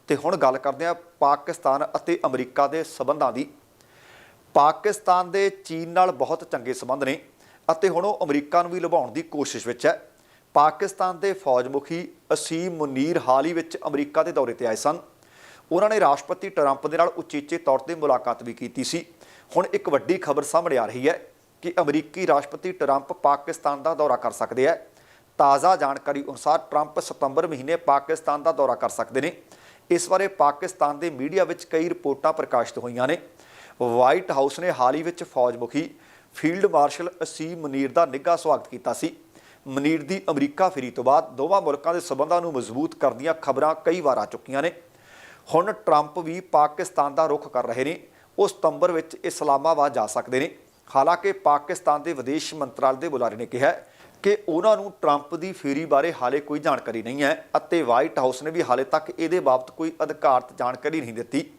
ਤੇ ਹੁਣ ਗੱਲ ਕਰਦੇ ਹਾਂ ਪਾਕਿਸਤਾਨ ਅਤੇ ਅਮਰੀਕਾ ਦੇ ਸਬੰਧਾਂ ਦੀ। ਪਾਕਿਸਤਾਨ ਦੇ ਚੀਨ ਨਾਲ ਬਹੁਤ ਚੰਗੇ ਸਬੰਧ ਨੇ ਅਤੇ ਹੁਣ ਉਹ ਅਮਰੀਕਾ ਨੂੰ ਵੀ ਲੁਭਾਉਣ ਦੀ ਕੋਸ਼ਿਸ਼ ਵਿੱਚ ਹੈ। ਪਾਕਿਸਤਾਨ ਦੇ ਫੌਜ ਮੁਖੀ ਅਸੀਮ ਮੁਨੀਰ ਹਾਲ ਹੀ ਵਿੱਚ ਅਮਰੀਕਾ ਦੇ ਦੌਰੇ ਤੇ ਆਏ ਸਨ। ਉਹਨਾਂ ਨੇ ਰਾਸ਼ਟਰਪਤੀ ਟਰੰਪ ਦੇ ਨਾਲ ਉਚੇਚੇ ਤੌਰ ਤੇ ਮੁਲਾਕਾਤ ਵੀ ਕੀਤੀ ਸੀ। ਹੁਣ ਇੱਕ ਵੱਡੀ ਖਬਰ ਸਾਹਮਣੇ ਆ ਰਹੀ ਹੈ ਕਿ ਅਮਰੀਕੀ ਰਾਸ਼ਟਰਪਤੀ ਟਰੰਪ ਪਾਕਿਸਤਾਨ ਦਾ ਦੌਰਾ ਕਰ ਸਕਦੇ ਹੈ। ਤਾਜ਼ਾ ਜਾਣਕਾਰੀ ਅਨੁਸਾਰ ਟਰੰਪ ਸਤੰਬਰ ਮਹੀਨੇ ਪਾਕਿਸਤਾਨ ਦਾ ਦੌਰਾ ਕਰ ਸਕਦੇ ਨੇ। ਇਸ ਬਾਰੇ ਪਾਕਿਸਤਾਨ ਦੇ ਮੀਡੀਆ ਵਿੱਚ ਕਈ ਰਿਪੋਰਟਾਂ ਪ੍ਰਕਾਸ਼ਿਤ ਹੋਈਆਂ ਨੇ। ਵਾਈਟ ਹਾਊਸ ਨੇ ਹਾਲ ਹੀ ਵਿੱਚ ਫੌਜ ਮੁਖੀ ਫੀਲਡ ਮਾਰਸ਼ਲ ਅਸੀਮ ਮਨੀਰ ਦਾ ਨਿੱਘਾ ਸਵਾਗਤ ਕੀਤਾ ਸੀ। ਮਨੀਰ ਦੀ ਅਮਰੀਕਾ ਫੇਰੀ ਤੋਂ ਬਾਅਦ ਦੋਵਾਂ ਮੁਲਕਾਂ ਦੇ ਸਬੰਧਾਂ ਨੂੰ ਮਜ਼ਬੂਤ ਕਰਨ ਦੀਆਂ ਖਬਰਾਂ ਕਈ ਵਾਰ ਆ ਚੁੱਕੀਆਂ ਨੇ। ਹੁਣ ਟਰੰਪ ਵੀ ਪਾਕਿਸਤਾਨ ਦਾ ਰੁਖ ਕਰ ਰਹੇ ਨੇ। ਉਹ ਸਤੰਬਰ ਵਿੱਚ ਇਸਲਾਮਾਬਾਦ ਜਾ ਸਕਦੇ ਨੇ। ਹਾਲਾਂਕਿ ਪਾਕਿਸਤਾਨ ਦੇ ਵਿਦੇਸ਼ ਮੰਤਰਾਲੇ ਦੇ ਬੁਲਾਰੇ ਨੇ ਕਿਹਾ ਕਿ ਉਹਨਾਂ ਨੂੰ ਟਰੰਪ ਦੀ ਫੇਰੀ ਬਾਰੇ ਹਾਲੇ ਕੋਈ ਜਾਣਕਾਰੀ ਨਹੀਂ ਹੈ ਅਤੇ ਵਾਈਟ ਹਾਊਸ ਨੇ ਵੀ ਹਾਲੇ ਤੱਕ ਇਹਦੇ ਬਾਬਤ ਕੋਈ ਅਧਿਕਾਰਤ ਜਾਣਕਾਰੀ ਨਹੀਂ ਦਿੱਤੀ।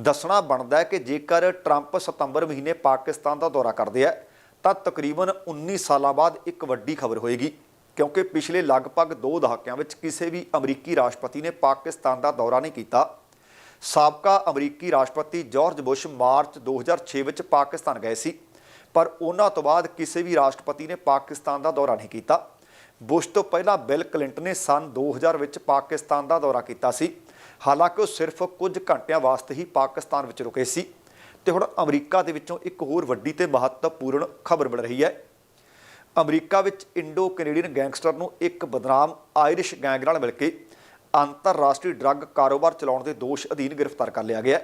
ਦੱਸਣਾ ਬਣਦਾ ਹੈ ਕਿ ਜੇਕਰ ਟਰੰਪ ਸਤੰਬਰ ਮਹੀਨੇ ਪਾਕਿਸਤਾਨ ਦਾ ਦੌਰਾ ਕਰਦੇ ਆ ਤਾਂ ਤਕਰੀਬਨ 19 ਸਾਲਾਂ ਬਾਅਦ ਇੱਕ ਵੱਡੀ ਖਬਰ ਹੋਏਗੀ, ਕਿਉਂਕਿ ਪਿਛਲੇ ਲਗਭਗ 2 ਦਹਾਕਿਆਂ ਵਿੱਚ ਕਿਸੇ ਵੀ ਅਮਰੀਕੀ ਰਾਸ਼ਟਰਪਤੀ ਨੇ ਪਾਕਿਸਤਾਨ ਦਾ ਦੌਰਾ ਨਹੀਂ ਕੀਤਾ। ਸਾਬਕਾ ਅਮਰੀਕੀ ਰਾਸ਼ਟਰਪਤੀ ਜਾਰਜ ਬੁਸ਼ ਮਾਰਚ 2006 ਵਿੱਚ ਪਾਕਿਸਤਾਨ ਗਏ ਸੀ, ਪਰ ਉਹਨਾਂ ਤੋਂ ਬਾਅਦ ਕਿਸੇ ਵੀ ਰਾਸ਼ਟਰਪਤੀ ਨੇ ਪਾਕਿਸਤਾਨ ਦਾ ਦੌਰਾ ਨਹੀਂ ਕੀਤਾ। ਬੁਸ਼ ਤੋਂ ਪਹਿਲਾਂ ਬਿਲ ਕਲਿੰਟਨ ਨੇ ਸਨ 2000 ਵਿੱਚ ਪਾਕਿਸਤਾਨ ਦਾ ਦੌਰਾ ਕੀਤਾ ਸੀ। ਹਾਲਾਂਕਿ ਉਹ ਸਿਰਫ ਕੁਝ ਘੰਟਿਆਂ ਵਾਸਤੇ ਹੀ ਪਾਕਿਸਤਾਨ ਵਿੱਚ ਰੁਕੇ ਸੀ। ਤੇ ਹੁਣ ਅਮਰੀਕਾ ਦੇ ਵਿੱਚੋਂ ਇੱਕ ਹੋਰ ਵੱਡੀ ਤੇ ਮਹੱਤਵਪੂਰਨ ਖਬਰ ਮਿਲ ਰਹੀ ਹੈ। ਅਮਰੀਕਾ ਵਿੱਚ ਇੰਡੋ ਕੈਨੇਡੀਅਨ ਗੈਂਗਸਟਰ ਨੂੰ ਇੱਕ ਬਦਨਾਮ ਆਇਰਿਸ਼ ਗੈਂਗ ਨਾਲ ਮਿਲ ਕੇ ਅੰਤਰਰਾਸ਼ਟਰੀ ਡਰੱਗ ਕਾਰੋਬਾਰ ਚਲਾਉਣ ਦੇ ਦੋਸ਼ ਅਧੀਨ ਗ੍ਰਿਫਤਾਰ ਕਰ ਲਿਆ ਗਿਆ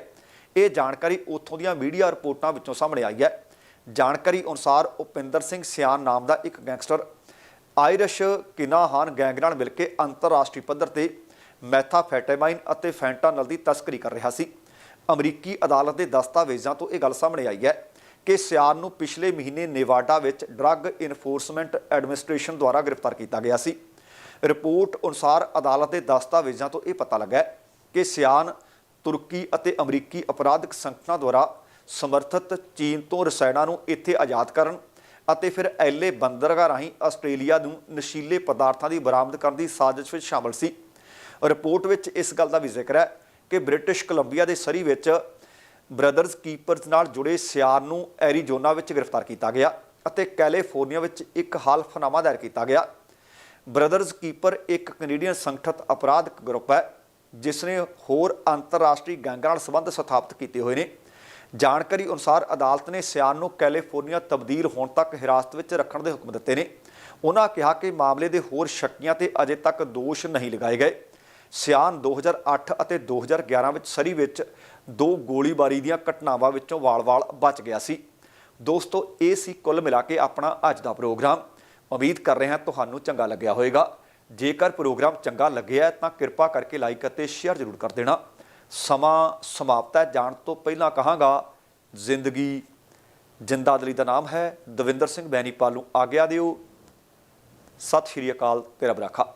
ਇਹ ਜਾਣਕਾਰੀ ਉੱਥੋਂ ਦੀਆਂ ਮੀਡੀਆ ਰਿਪੋਰਟਾਂ ਵਿੱਚੋਂ ਸਾਹਮਣੇ ਆਈ ਹੈ। ਜਾਣਕਾਰੀ ਅਨੁਸਾਰ ਉਪਿੰਦਰ ਸਿੰਘ ਸਿਆਨ ਨਾਮ ਦਾ ਇੱਕ ਗੈਂਗਸਟਰ ਆਇਰਿਸ਼ ਕਿਨਾਹਾਨ ਗੈਂਗ ਨਾਲ ਮਿਲ ਕੇ ਅੰਤਰਰਾਸ਼ਟਰੀ ਪੱਧਰ ਤੇ ਮੈਥਾਫੈਟਾਮਾਈਨ ਅਤੇ ਫੈਂਟਾਨਲ ਦੀ ਤਸਕਰੀ ਕਰ ਰਿਹਾ ਸੀ। ਅਮਰੀਕੀ ਅਦਾਲਤ ਦੇ ਦਸਤਾਵੇਜ਼ਾਂ ਤੋਂ ਇਹ ਗੱਲ ਸਾਹਮਣੇ ਆਈ ਹੈ ਕਿ ਸਿਆਨ ਨੂੰ ਪਿਛਲੇ ਮਹੀਨੇ ਨੇਵਾਡਾ ਵਿੱਚ ਡਰੱਗ ਇਨਫੋਰਸਮੈਂਟ ਐਡਮਿਨਿਸਟ੍ਰੇਸ਼ਨ ਦੁਆਰਾ ਗ੍ਰਿਫਤਾਰ ਕੀਤਾ ਗਿਆ ਸੀ। ਰਿਪੋਰਟ ਅਨੁਸਾਰ ਅਦਾਲਤ ਦੇ ਦਸਤਾਵੇਜ਼ਾਂ ਤੋਂ ਇਹ ਪਤਾ ਲੱਗਾ ਕਿ ਸਿਆਨ ਤੁਰਕੀ ਅਤੇ ਅਮਰੀਕੀ ਅਪਰਾਧਿਕ ਸੰਗਠਨਾਂ ਦੁਆਰਾ ਸਮਰਥਿਤ ਚੀਨ ਤੋਂ ਰਸਾਇਣਾਂ ਨੂੰ ਇੱਥੇ ਆਜ਼ਾਦ ਕਰਨ ਅਤੇ ਫਿਰ ਐਲੇ ਬੰਦਰਗਾਹ ਰਾਹੀਂ ਆਸਟ੍ਰੇਲੀਆ ਨੂੰ ਨਸ਼ੀਲੇ ਪਦਾਰਥਾਂ ਦੀ ਬਰਾਮਦ ਕਰਨ ਦੀ ਸਾਜ਼ਿਸ਼ ਵਿੱਚ ਸ਼ਾਮਲ ਸੀ। ਰਿਪੋਰਟ ਵਿੱਚ ਇਸ ਗੱਲ ਦਾ ਵੀ ਜ਼ਿਕਰ ਹੈ ਕਿ ਬ੍ਰਿਟਿਸ਼ ਕੋਲੰਬੀਆ ਦੇ ਸਰੀ ਵਿੱਚ ਬ੍ਰਦਰਜ਼ ਕੀਪਰਸ ਨਾਲ ਜੁੜੇ ਸਿਆਰ ਨੂੰ ਐਰੀਜ਼ੋਨਾ ਵਿੱਚ ਗ੍ਰਿਫਤਾਰ ਕੀਤਾ ਗਿਆ ਅਤੇ ਕੈਲੀਫੋਰਨੀਆ ਵਿੱਚ ਇੱਕ ਹਲਫਨਾਮਾ ਦਾਇਰ ਕੀਤਾ ਗਿਆ। ਬ੍ਰਦਰਜ਼ ਕੀਪਰ ਇੱਕ ਕੈਨੇਡੀਅਨ ਸੰਗਠਿਤ ਅਪਰਾਧਿਕ ਗਰੁੱਪ ਹੈ ਜਿਸ ਨੇ ਹੋਰ ਅੰਤਰਰਾਸ਼ਟਰੀ ਗੈਂਗਾਂ ਨਾਲ ਸੰਬੰਧ ਸਥਾਪਿਤ ਕੀਤੇ ਹੋਏ ਨੇ। ਜਾਣਕਾਰੀ ਅਨੁਸਾਰ ਅਦਾਲਤ ਨੇ ਸਿਆਨ ਨੂੰ ਕੈਲੀਫੋਰਨੀਆ ਤਬਦੀਲ ਹੋਣ ਤੱਕ ਹਿਰਾਸਤ ਵਿੱਚ ਰੱਖਣ ਦੇ ਹੁਕਮ ਦਿੱਤੇ ਨੇ। ਉਹਨਾਂ ਕਿਹਾ ਕਿ ਮਾਮਲੇ ਦੇ ਹੋਰ ਸ਼ੱਕੀਆਂ ਤੇ ਅਜੇ ਤੱਕ ਦੋਸ਼ ਨਹੀਂ ਲਗਾਏ ਗਏ। ਸਿਆਨ 2008 ਅਤੇ 2011 ਵਿੱਚ ਸਰੀ ਵਿੱਚ ਦੋ ਗੋਲੀਬਾਰੀ ਦੀਆਂ ਘਟਨਾਵਾਂ ਵਿੱਚੋਂ ਵਾਲ-ਵਾਲ ਬਚ ਗਿਆ ਸੀ। ਦੋਸਤੋ, ਇਹ ਸੀ ਕੁੱਲ ਮਿਲਾ ਕੇ ਆਪਣਾ ਅੱਜ ਦਾ ਪ੍ਰੋਗਰਾਮ। ਉਮੀਦ ਕਰ ਰਹੇ ਹਾਂ ਤੁਹਾਨੂੰ ਚੰਗਾ ਲੱਗਿਆ ਹੋਵੇਗਾ। ਜੇਕਰ ਪ੍ਰੋਗਰਾਮ ਚੰਗਾ ਲੱਗਿਆ ਤਾਂ ਕਿਰਪਾ ਕਰਕੇ ਲਾਈਕ ਅਤੇ ਸ਼ੇਅਰ ਜ਼ਰੂਰ ਕਰ ਦੇਣਾ। ਸਮਾਂ ਸਮਾਪਤ ਹੈ। ਜਾਣ ਤੋਂ ਪਹਿਲਾਂ ਕਹਾਂਗਾ, ਜ਼ਿੰਦਗੀ ਜਿੰਦਾਦਲੀ ਦਾ ਨਾਮ ਹੈ। ਦਵਿੰਦਰ ਸਿੰਘ ਬੈਨੀਪਾਲ ਨੂੰ ਆਗਿਆ ਦਿਓ। ਸਤਿ ਸ਼੍ਰੀ ਅਕਾਲ ਤੇ ਰੱਬ ਰਾਖਾ